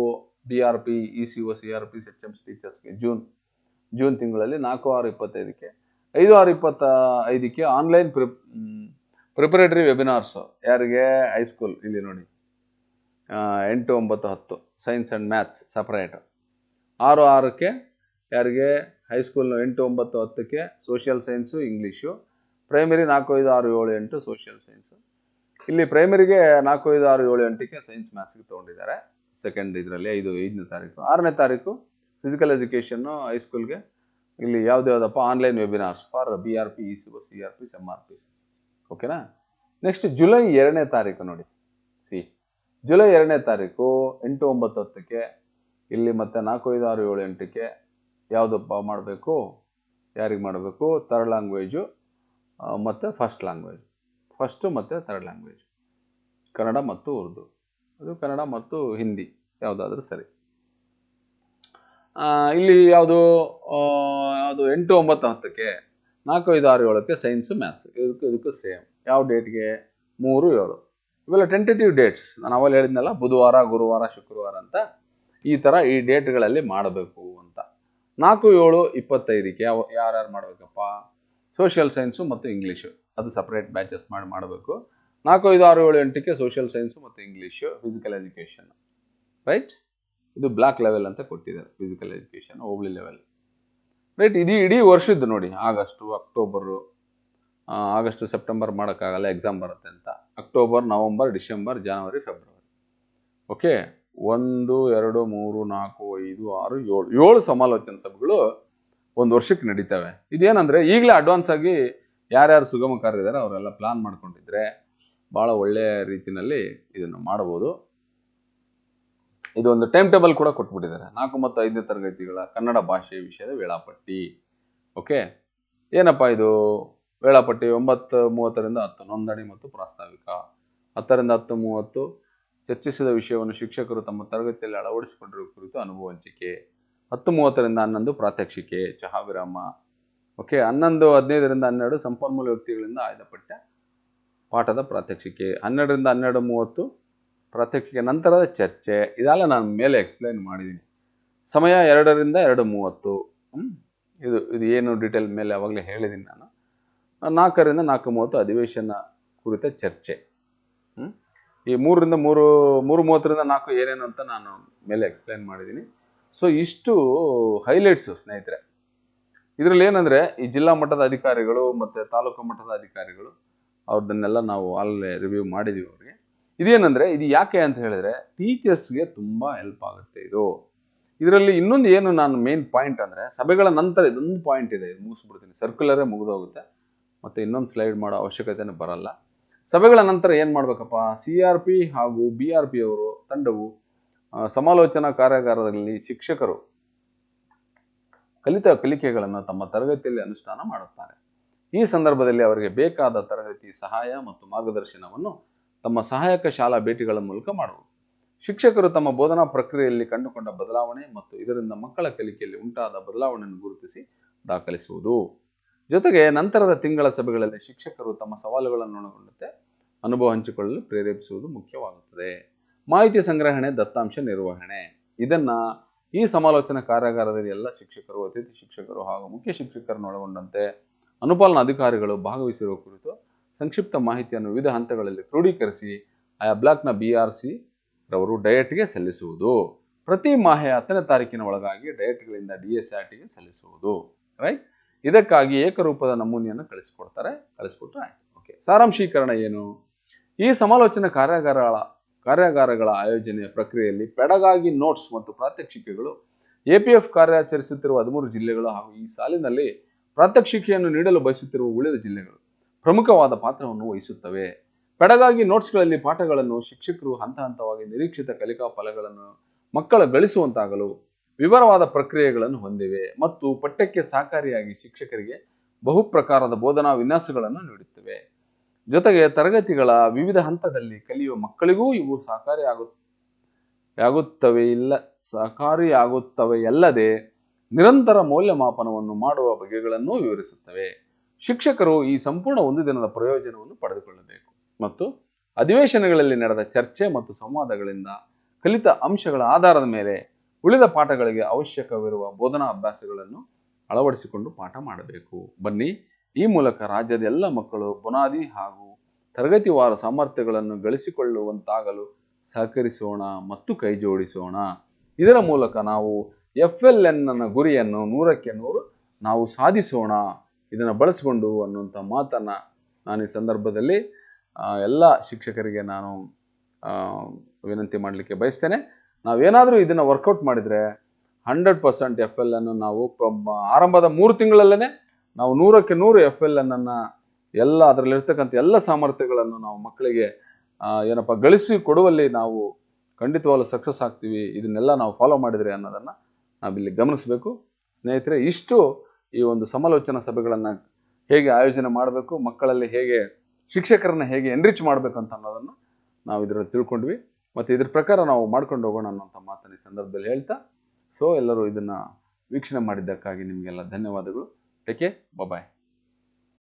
D R P E C O C R P H Ms ಟೀಚರ್ಸ್ಗೆ June June ತಿಂಗಳಲ್ಲಿ ನಾಲ್ಕು, ಆರು, ಇಪ್ಪತ್ತೈದಕ್ಕೆ. ಐದು ಆರು ಇಪ್ಪತ್ತ ಐದಕ್ಕೆ ಆನ್ಲೈನ್ ಪ್ರಿಪ್ ಪ್ರಿಪರೇಟರಿ ವೆಬಿನಾರ್ಸ್ ಯಾರಿಗೆ? ಹೈಸ್ಕೂಲ್ ಇಲ್ಲಿ ನೋಡಿ. ಎಂಟು, ಒಂಬತ್ತು, ಹತ್ತು. ಸೈನ್ಸ್ ಆ್ಯಂಡ್ ಮ್ಯಾಥ್ಸ್ ಸಪ್ರೇಟ್ ಆರು, ಆರಕ್ಕೆ ಯಾರಿಗೆ? ಹೈಸ್ಕೂಲ್ ಎಂಟು, ಒಂಬತ್ತು, ಹತ್ತಕ್ಕೆ ಸೋಷಿಯಲ್ ಸೈನ್ಸು ಇಂಗ್ಲೀಷು ಪ್ರೈಮರಿ ನಾಲ್ಕು, ಐದು, ಆರು, ಏಳು, ಎಂಟು ಸೋಷಿಯಲ್ ಸೈನ್ಸು ಇಲ್ಲಿ ಪ್ರೈಮರಿಗೆ ನಾಲ್ಕು, ಐದು, ಆರು, ಏಳು, ಎಂಟಕ್ಕೆ ಸೈನ್ಸ್ ಮ್ಯಾಥ್ಸ್ಗೆ ತೊಗೊಂಡಿದ್ದಾರೆ. ಸೆಕೆಂಡ್ ಇದರಲ್ಲಿ ಐದು, ಐದನೇ ತಾರೀಕು. ಆರನೇ ತಾರೀಕು ಫಿಸಿಕಲ್ ಎಜುಕೇಷನ್ನು ಹೈಸ್ಕೂಲ್ಗೆ ಇಲ್ಲಿ ಯಾವ್ದು ಯಾವುದಪ್ಪ? Online webinars for B R P E C C R P M R P ಓಕೆನಾ ನೆಕ್ಸ್ಟ್ ಜುಲೈ ಎರಡನೇ ತಾರೀಕು ನೋಡಿ. ಸಿ ಜುಲೈ ಎರಡನೇ ತಾರೀಕು ಎಂಟು ಒಂಬತ್ತು ಹತ್ತಕ್ಕೆ, ಇಲ್ಲಿ ಮತ್ತೆ ನಾಲ್ಕು, ಐದು, ಆರು, ಏಳು, ಎಂಟಕ್ಕೆ ಯಾವುದಪ್ಪ ಮಾಡಬೇಕು? ಯಾರಿಗೆ ಮಾಡಬೇಕು? ಥರ್ಡ್ ಲ್ಯಾಂಗ್ವೇಜು ಮತ್ತು ಫಸ್ಟ್ ಲ್ಯಾಂಗ್ವೇಜ್ ಫಸ್ಟು ಮತ್ತು ಥರ್ಡ್ ಲ್ಯಾಂಗ್ವೇಜ್ ಕನ್ನಡ ಮತ್ತು ಉರ್ದು. ಅದು ಕನ್ನಡ ಮತ್ತು ಹಿಂದಿ, ಯಾವುದಾದ್ರೂ ಸರಿ. ಇಲ್ಲಿ ಯಾವುದು ಯಾವುದು ಎಂಟು ಒಂಬತ್ತು ಹತ್ತಕ್ಕೆ ನಾಲ್ಕು ಐದು ಆರು ಏಳಕ್ಕೆ ಸೈನ್ಸು ಮ್ಯಾಥ್ಸ್ ಇದಕ್ಕೂ ಇದಕ್ಕೂ ಸೇಮ್ ಯಾವ ಡೇಟ್ಗೆ ಮೂರು, ಏಳು. ಇವೆಲ್ಲ ಟೆಂಟೇಟಿವ್ ಡೇಟ್ಸ್ ನಾನು ಅವಲ್ಲಿ ಹೇಳಿದ್ನಲ್ಲ, ಬುಧವಾರ, ಗುರುವಾರ, ಶುಕ್ರವಾರ ಅಂತ. ಈ ಥರ ಈ ಡೇಟ್ಗಳಲ್ಲಿ ಮಾಡಬೇಕು ಅಂತ. ನಾಲ್ಕು, ಏಳು, ಇಪ್ಪತ್ತೈದಕ್ಕೆ ಯಾವ, ಯಾರ್ಯಾರು ಮಾಡಬೇಕಪ್ಪ? ಸೋಷಿಯಲ್ ಸೈನ್ಸು ಮತ್ತು ಇಂಗ್ಲೀಷು ಅದು ಸಪ್ರೇಟ್ ಬ್ಯಾಚಸ್ ಮಾಡಿ ಮಾಡಬೇಕು. ನಾಲ್ಕು, ಐದು, ಆರು, ಏಳು, ಎಂಟಕ್ಕೆ ಸೋಷಿಯಲ್ ಸೈನ್ಸು ಮತ್ತು ಇಂಗ್ಲೀಷು ಫಿಸಿಕಲ್ ಎಜುಕೇಷನ್ ರೈಟ್ ಇದು ಬ್ಲಾಕ್ ಲೆವೆಲ್ ಅಂತ ಕೊಟ್ಟಿದ್ದಾರೆ physical education hobli level. Right ಇದು ಇಡೀ ವರ್ಷದ್ದು ನೋಡಿ, ಆಗಸ್ಟು, ಅಕ್ಟೋಬರು ಆಗಸ್ಟು, ಸೆಪ್ಟೆಂಬರ್ ಮಾಡೋಕ್ಕಾಗಲ್ಲ ಎಕ್ಸಾಮ್ ಬರುತ್ತೆ ಅಂತ. October, November, December, January, February. Okay ಒಂದು, ಎರಡು, ಮೂರು, ನಾಲ್ಕು, ಐದು, ಆರು, ಏಳು ಏಳು ಸಮಾಲೋಚನಾ ಸಭೆಗಳು ಒಂದು ವರ್ಷಕ್ಕೆ ನಡೀತವೆ. ಇದೇನಂದರೆ, ಈಗಲೇ ಅಡ್ವಾನ್ಸ್ ಆಗಿ ಯಾರ್ಯಾರು ಸುಗಮಕಾರರಿದ್ದಾರೆ ಅವರೆಲ್ಲ ಪ್ಲಾನ್ ಮಾಡ್ಕೊಂಡಿದ್ರೆ, ಭಾಳ ಒಳ್ಳೆಯ ರೀತಿಯಲ್ಲಿ ಇದನ್ನು ಮಾಡಬಹುದು. ಇದೊಂದು ಟೈಮ್ ಟೇಬಲ್ ಕೂಡ ಕೊಟ್ಬಿಟ್ಟಿದ್ದಾರೆ. ನಾಲ್ಕು ಮತ್ತು ಐದನೇ ತರಗತಿಗಳ ಕನ್ನಡ ಭಾಷೆ ವಿಷಯದ ವೇಳಾಪಟ್ಟಿ. ಓಕೆ ಏನಪ್ಪ ಇದು? ವೇಳಾಪಟ್ಟಿ ಒಂಬತ್ತು ಮೂವತ್ತರಿಂದ ಹತ್ತು, ನೋಂದಣಿ ಮತ್ತು ಪ್ರಾಸ್ತಾವಿಕ. ಹತ್ತರಿಂದ ಹತ್ತು ಮೂವತ್ತು ಚರ್ಚಿಸಿದ ವಿಷಯವನ್ನು ಶಿಕ್ಷಕರು ತಮ್ಮ ತರಗತಿಯಲ್ಲಿ ಅಳವಡಿಸಿಕೊಂಡಿರುವ ಕುರಿತು ಅನುಭವ ಹಂಚಿಕೆ. ಹತ್ತು ಮೂವತ್ತರಿಂದ ಹನ್ನೊಂದು ಪ್ರಾತ್ಯಕ್ಷಿಕೆ, ಚಹಾ ವಿರಾಮ. ಓಕೆ ಹನ್ನೊಂದು, ಹದಿನೈದರಿಂದ ಹನ್ನೆರಡು ಸಂಪನ್ಮೂಲ ವ್ಯಕ್ತಿಗಳಿಂದ ಆಯ್ದ ಪಠ್ಯ ಪಾಠದ ಪ್ರಾತ್ಯಕ್ಷಿಕೆ. ಹನ್ನೆರಡರಿಂದ ಹನ್ನೆರಡು, ಮೂವತ್ತು ಪ್ರಾತ್ಯಕ್ಷಿಕೆ ನಂತರದ ಚರ್ಚೆ. ಇದೆಲ್ಲ ನಾನು ಮೇಲೆ ಎಕ್ಸ್ಪ್ಲೈನ್ ಮಾಡಿದ್ದೀನಿ ಸಮಯ ಎರಡರಿಂದ ಎರಡು ಮೂವತ್ತು. ಇದು ಇದು ಏನು ಡೀಟೇಲ್ ಮೇಲೆ ಅವಾಗಲೇ ಹೇಳಿದ್ದೀನಿ ನಾನು. ನಾಲ್ಕರಿಂದ ನಾಲ್ಕು ಮೂವತ್ತು ಅಧಿವೇಶನ ಕುರಿತ ಚರ್ಚೆ? ಈ ಮೂರರಿಂದ ಮೂರು ಮೂರು ಮೂವತ್ತರಿಂದ ನಾಲ್ಕು ಏನೇನು ಅಂತ ನಾನು ಮೇಲೆ ಎಕ್ಸ್ಪ್ಲೈನ್ ಮಾಡಿದ್ದೀನಿ ಸೊ ಇಷ್ಟು ಹೈಲೈಟ್ಸು ಸ್ನೇಹಿತರೆ. ಇದರಲ್ಲಿ ಏನಂದರೆ, ಈ ಜಿಲ್ಲಾ ಮಟ್ಟದ ಅಧಿಕಾರಿಗಳು ಮತ್ತು ತಾಲೂಕು ಮಟ್ಟದ ಅಧಿಕಾರಿಗಳು ಅವ್ರದನ್ನೆಲ್ಲ ನಾವು ಅಲ್ಲೇ ರಿವ್ಯೂ ಮಾಡಿದ್ದೀವಿ ಅವ್ರಿಗೆ. ಇದೇನಂದರೆ, ಇದು ಯಾಕೆ ಅಂತ ಹೇಳಿದ್ರೆ ಟೀಚರ್ಸ್ಗೆ ತುಂಬ ಹೆಲ್ಪ್ ಆಗುತ್ತೆ ಇದು. ಇದರಲ್ಲಿ ಇನ್ನೊಂದು ಏನು ನಾನು ಮೇನ್ ಪಾಯಿಂಟ್ ಅಂದರೆ, ಸಭೆಗಳ ನಂತರ ಇದೊಂದು ಪಾಯಿಂಟ್ ಇದೆ, ಇದು ಮುಗಿಸ್ಬಿಡ್ತೀನಿ. ಸರ್ಕ್ಯುಲರೇ ಮುಗಿದೋಗುತ್ತೆ. ಮತ್ತು ಇನ್ನೊಂದು ಸ್ಲೈಡ್ ಮಾಡೋ ಅವಶ್ಯಕತೆನೂ ಬರಲ್ಲ. ಸಭೆಗಳ ನಂತರ ಏನು ಮಾಡಬೇಕಪ್ಪ? ಸಿ ಆರ್ ಪಿ ಹಾಗೂ ಬಿ ಆರ್ ಪಿ ಅವರು ತಂಡವು ಸಮಾಲೋಚನಾ ಕಾರ್ಯಾಗಾರದಲ್ಲಿ ಶಿಕ್ಷಕರು ಕಲಿತ ಕಲಿಕೆಗಳನ್ನು ತಮ್ಮ ತರಗತಿಯಲ್ಲಿ ಅನುಷ್ಠಾನ ಮಾಡುತ್ತಾರೆ. ಈ ಸಂದರ್ಭದಲ್ಲಿ ಅವರಿಗೆ ಬೇಕಾದ ತರಗತಿ ಸಹಾಯ ಮತ್ತು ಮಾರ್ಗದರ್ಶನವನ್ನು ತಮ್ಮ ಸಹಾಯಕ ಶಾಲಾ ಭೇಟಿಗಳ ಮೂಲಕ ಮಾಡುವುದು. ಶಿಕ್ಷಕರು ತಮ್ಮ ಬೋಧನಾ ಪ್ರಕ್ರಿಯೆಯಲ್ಲಿ ಕಂಡುಕೊಂಡ ಬದಲಾವಣೆ ಮತ್ತು ಇದರಿಂದ ಮಕ್ಕಳ ಕಲಿಕೆಯಲ್ಲಿ ಉಂಟಾದ ಬದಲಾವಣೆಯನ್ನು ಗುರುತಿಸಿ ದಾಖಲಿಸುವುದು. ಜೊತೆಗೆ ನಂತರದ ತಿಂಗಳ ಸಭೆಗಳಲ್ಲಿ ಶಿಕ್ಷಕರು ತಮ್ಮ ಸವಾಲುಗಳನ್ನು ಒಳಗೊಂಡಂತೆ ಅನುಭವ ಹಂಚಿಕೊಳ್ಳಲು ಪ್ರೇರೇಪಿಸುವುದು ಮುಖ್ಯವಾಗುತ್ತದೆ. ಮಾಹಿತಿ ಸಂಗ್ರಹಣೆ, ದತ್ತಾಂಶ ನಿರ್ವಹಣೆ. ಇದನ್ನು ಈ ಸಮಾಲೋಚನಾ ಕಾರ್ಯಾಗಾರದಲ್ಲಿ ಎಲ್ಲ ಶಿಕ್ಷಕರು, ಅತಿಥಿ ಶಿಕ್ಷಕರು ಹಾಗೂ ಮುಖ್ಯ ಶಿಕ್ಷಕರನ್ನು ಒಳಗೊಂಡಂತೆ ಅನುಪಾಲನಾ ಅಧಿಕಾರಿಗಳು ಭಾಗವಹಿಸಿರುವ ಕುರಿತು ಸಂಕ್ಷಿಪ್ತ ಮಾಹಿತಿಯನ್ನು ವಿವಿಧ ಹಂತಗಳಲ್ಲಿ ಕ್ರೋಢೀಕರಿಸಿ ಆಯಾ ಬ್ಲಾಕ್ನ ಬಿ ಆರ್ ಸಿ ರವರು ಡಯಟ್ಗೆ ಸಲ್ಲಿಸುವುದು. ಪ್ರತಿ ಮಾಹೆ ಹತ್ತನೇ ತಾರೀಕಿನ ಒಳಗಾಗಿ ಡಯಟ್ಗಳಿಂದ ಡಿ ಎಸ್ ಆರ್ ಟಿಗೆ ಸಲ್ಲಿಸುವುದು. ರೈಟ್? ಇದಕ್ಕಾಗಿ ಏಕರೂಪದ ನಮೂನೆಯನ್ನು ಕಳಿಸಿಕೊಡ್ತಾರೆ. ಕಳಿಸ್ಕೊಟ್ರೆ ಆಯಿತು. ಓಕೆ. ಸಾರಾಂಶೀಕರಣ ಏನು? ಈ ಸಮಾಲೋಚನೆ ಕಾರ್ಯಾಗಾರಗಳ ಕಾರ್ಯಾಗಾರಗಳ ಆಯೋಜನೆಯ ಪ್ರಕ್ರಿಯೆಯಲ್ಲಿ ಪೆಡಗಾಗಿ ನೋಟ್ಸ್ ಮತ್ತು ಪ್ರಾತ್ಯಕ್ಷಿಕೆಗಳು, ಎ ಪಿ ಎಫ್ ಕಾರ್ಯಾಚರಿಸುತ್ತಿರುವ ಹದಿಮೂರು ಜಿಲ್ಲೆಗಳು ಹಾಗೂ ಈ ಸಾಲಿನಲ್ಲಿ ಪ್ರಾತ್ಯಕ್ಷಿಕೆಯನ್ನು ನೀಡಲು ಬಯಸುತ್ತಿರುವ ಉಳಿದ ಜಿಲ್ಲೆಗಳು. ಪ್ರಮುಖವಾದ ಪಾತ್ರವನ್ನು ವಹಿಸುತ್ತವೆ. ಪೆಡಗಾಗಿ ನೋಟ್ಸ್ಗಳಲ್ಲಿ ಪಾಠಗಳನ್ನು ಶಿಕ್ಷಕರು ಹಂತ ಹಂತವಾಗಿ ನಿರೀಕ್ಷಿತ ಕಲಿಕಾ ಫಲಗಳನ್ನು ಮಕ್ಕಳ ಗಳಿಸುವಂತಾಗಲು ವಿವರವಾದ ಪ್ರಕ್ರಿಯೆಗಳನ್ನು ಹೊಂದಿವೆ ಮತ್ತು ಪಠ್ಯಕ್ಕೆ ಸಹಕಾರಿಯಾಗಿ ಶಿಕ್ಷಕರಿಗೆ ಬಹುಪ್ರಕಾರದ ಬೋಧನಾ ವಿನ್ಯಾಸಗಳನ್ನು ನೀಡುತ್ತವೆ. ಜೊತೆಗೆ ತರಗತಿಗಳ ವಿವಿಧ ಹಂತದಲ್ಲಿ ಕಲಿಯುವ ಮಕ್ಕಳಿಗೂ ಇವು ಸಹಕಾರಿಯಾಗು ಆಗುತ್ತವೆ ಇಲ್ಲ ಸಹಕಾರಿಯಾಗುತ್ತವೆಯಲ್ಲದೆ ನಿರಂತರ ಮೌಲ್ಯಮಾಪನವನ್ನು ಮಾಡುವ ಬಗೆಗಳನ್ನು ವಿವರಿಸುತ್ತವೆ. ಶಿಕ್ಷಕರು ಈ ಸಂಪೂರ್ಣ ಒಂದು ದಿನದ ಪ್ರಯೋಜನವನ್ನು ಪಡೆದುಕೊಳ್ಳಬೇಕು. ಮತ್ತು ಅಧಿವೇಶನಗಳಲ್ಲಿ ನಡೆದ ಚರ್ಚೆ ಮತ್ತು ಸಂವಾದಗಳಿಂದ ಕಲಿತ ಅಂಶಗಳ ಆಧಾರದ ಮೇಲೆ ಉಳಿದ ಪಾಠಗಳಿಗೆ ಅವಶ್ಯಕವಿರುವ ಬೋಧನಾ ಅಭ್ಯಾಸಗಳನ್ನು ಅಳವಡಿಸಿಕೊಂಡು ಪಾಠ ಮಾಡಬೇಕು. ಬನ್ನಿ, ಈ ಮೂಲಕ ರಾಜ್ಯದ ಎಲ್ಲ ಮಕ್ಕಳು ಬುನಾದಿ ಹಾಗೂ ತರಗತಿವಾರ ಸಾಮರ್ಥ್ಯಗಳನ್ನು ಗಳಿಸಿಕೊಳ್ಳುವಂತಾಗಲು ಸಹಕರಿಸೋಣ ಮತ್ತು ಕೈ ಜೋಡಿಸೋಣ. ಇದರ ಮೂಲಕ ನಾವು ಎಫ್ ಎಲ್ ಎನ್ನ ಗುರಿಯನ್ನು ನೂರಕ್ಕೆ ನೂರು ನಾವು ಸಾಧಿಸೋಣ. ಇದನ್ನು ಬಳಸಿಕೊಂಡು ಅನ್ನುವಂಥ ಮಾತನ್ನು ನಾನು ಈ ಸಂದರ್ಭದಲ್ಲಿ ಎಲ್ಲ ಶಿಕ್ಷಕರಿಗೆ ನಾನು ವಿನಂತಿ ಮಾಡಲಿಕ್ಕೆ ಬಯಸ್ತೇನೆ. ನಾವೇನಾದರೂ ಇದನ್ನು ವರ್ಕೌಟ್ ಮಾಡಿದರೆ ಹಂಡ್ರೆಡ್ ಪರ್ಸೆಂಟ್ ಎಫ್ ಎಲ್ ಅನ್ನು ನಾವು ಆರಂಭದ ಮೂರು ತಿಂಗಳಲ್ಲೇ ನಾವು ನೂರಕ್ಕೆ ನೂರು ಎಫ್ ಎಲ್ ಅನ್ನು ಎಲ್ಲ ಅದರಲ್ಲಿರ್ತಕ್ಕಂಥ ಎಲ್ಲ ಸಾಮರ್ಥ್ಯಗಳನ್ನು ನಾವು ಮಕ್ಕಳಿಗೆ ಏನಪ್ಪ, ಗಳಿಸಿ ಕೊಡುವಲ್ಲಿ ನಾವು ಖಂಡಿತವಾಗ್ಲೂ ಸಕ್ಸಸ್ ಆಗ್ತೀವಿ. ಇದನ್ನೆಲ್ಲ ನಾವು ಫಾಲೋ ಮಾಡಿದರೆ ಅನ್ನೋದನ್ನು ನಾವಿಲ್ಲಿ ಗಮನಿಸಬೇಕು. ಸ್ನೇಹಿತರೆ, ಇಷ್ಟು ಈ ಒಂದು ಸಮಾಲೋಚನಾ ಸಭೆಗಳನ್ನು ಹೇಗೆ ಆಯೋಜನೆ ಮಾಡಬೇಕು, ಮಕ್ಕಳಲ್ಲಿ ಹೇಗೆ, ಶಿಕ್ಷಕರನ್ನ ಹೇಗೆ ಎನ್ರಿಚ್ ಮಾಡಬೇಕು ಅಂತ ಅನ್ನೋದನ್ನು ನಾವು ಇದರಲ್ಲಿ ತಿಳ್ಕೊಂಡ್ವಿ. ಮತ್ತು ಇದ್ರ ಪ್ರಕಾರ ನಾವು ಮಾಡ್ಕೊಂಡು ಹೋಗೋಣ ಅನ್ನೋಂಥ ಮಾತನ್ನು ಈ ಸಂದರ್ಭದಲ್ಲಿ ಹೇಳ್ತಾ ಸೊ ಎಲ್ಲರೂ ಇದನ್ನು ವೀಕ್ಷಣೆ ಮಾಡಿದ್ದಕ್ಕಾಗಿ ನಿಮಗೆಲ್ಲ ಧನ್ಯವಾದಗಳು. ಟೇಕೆ ಬಾಯ್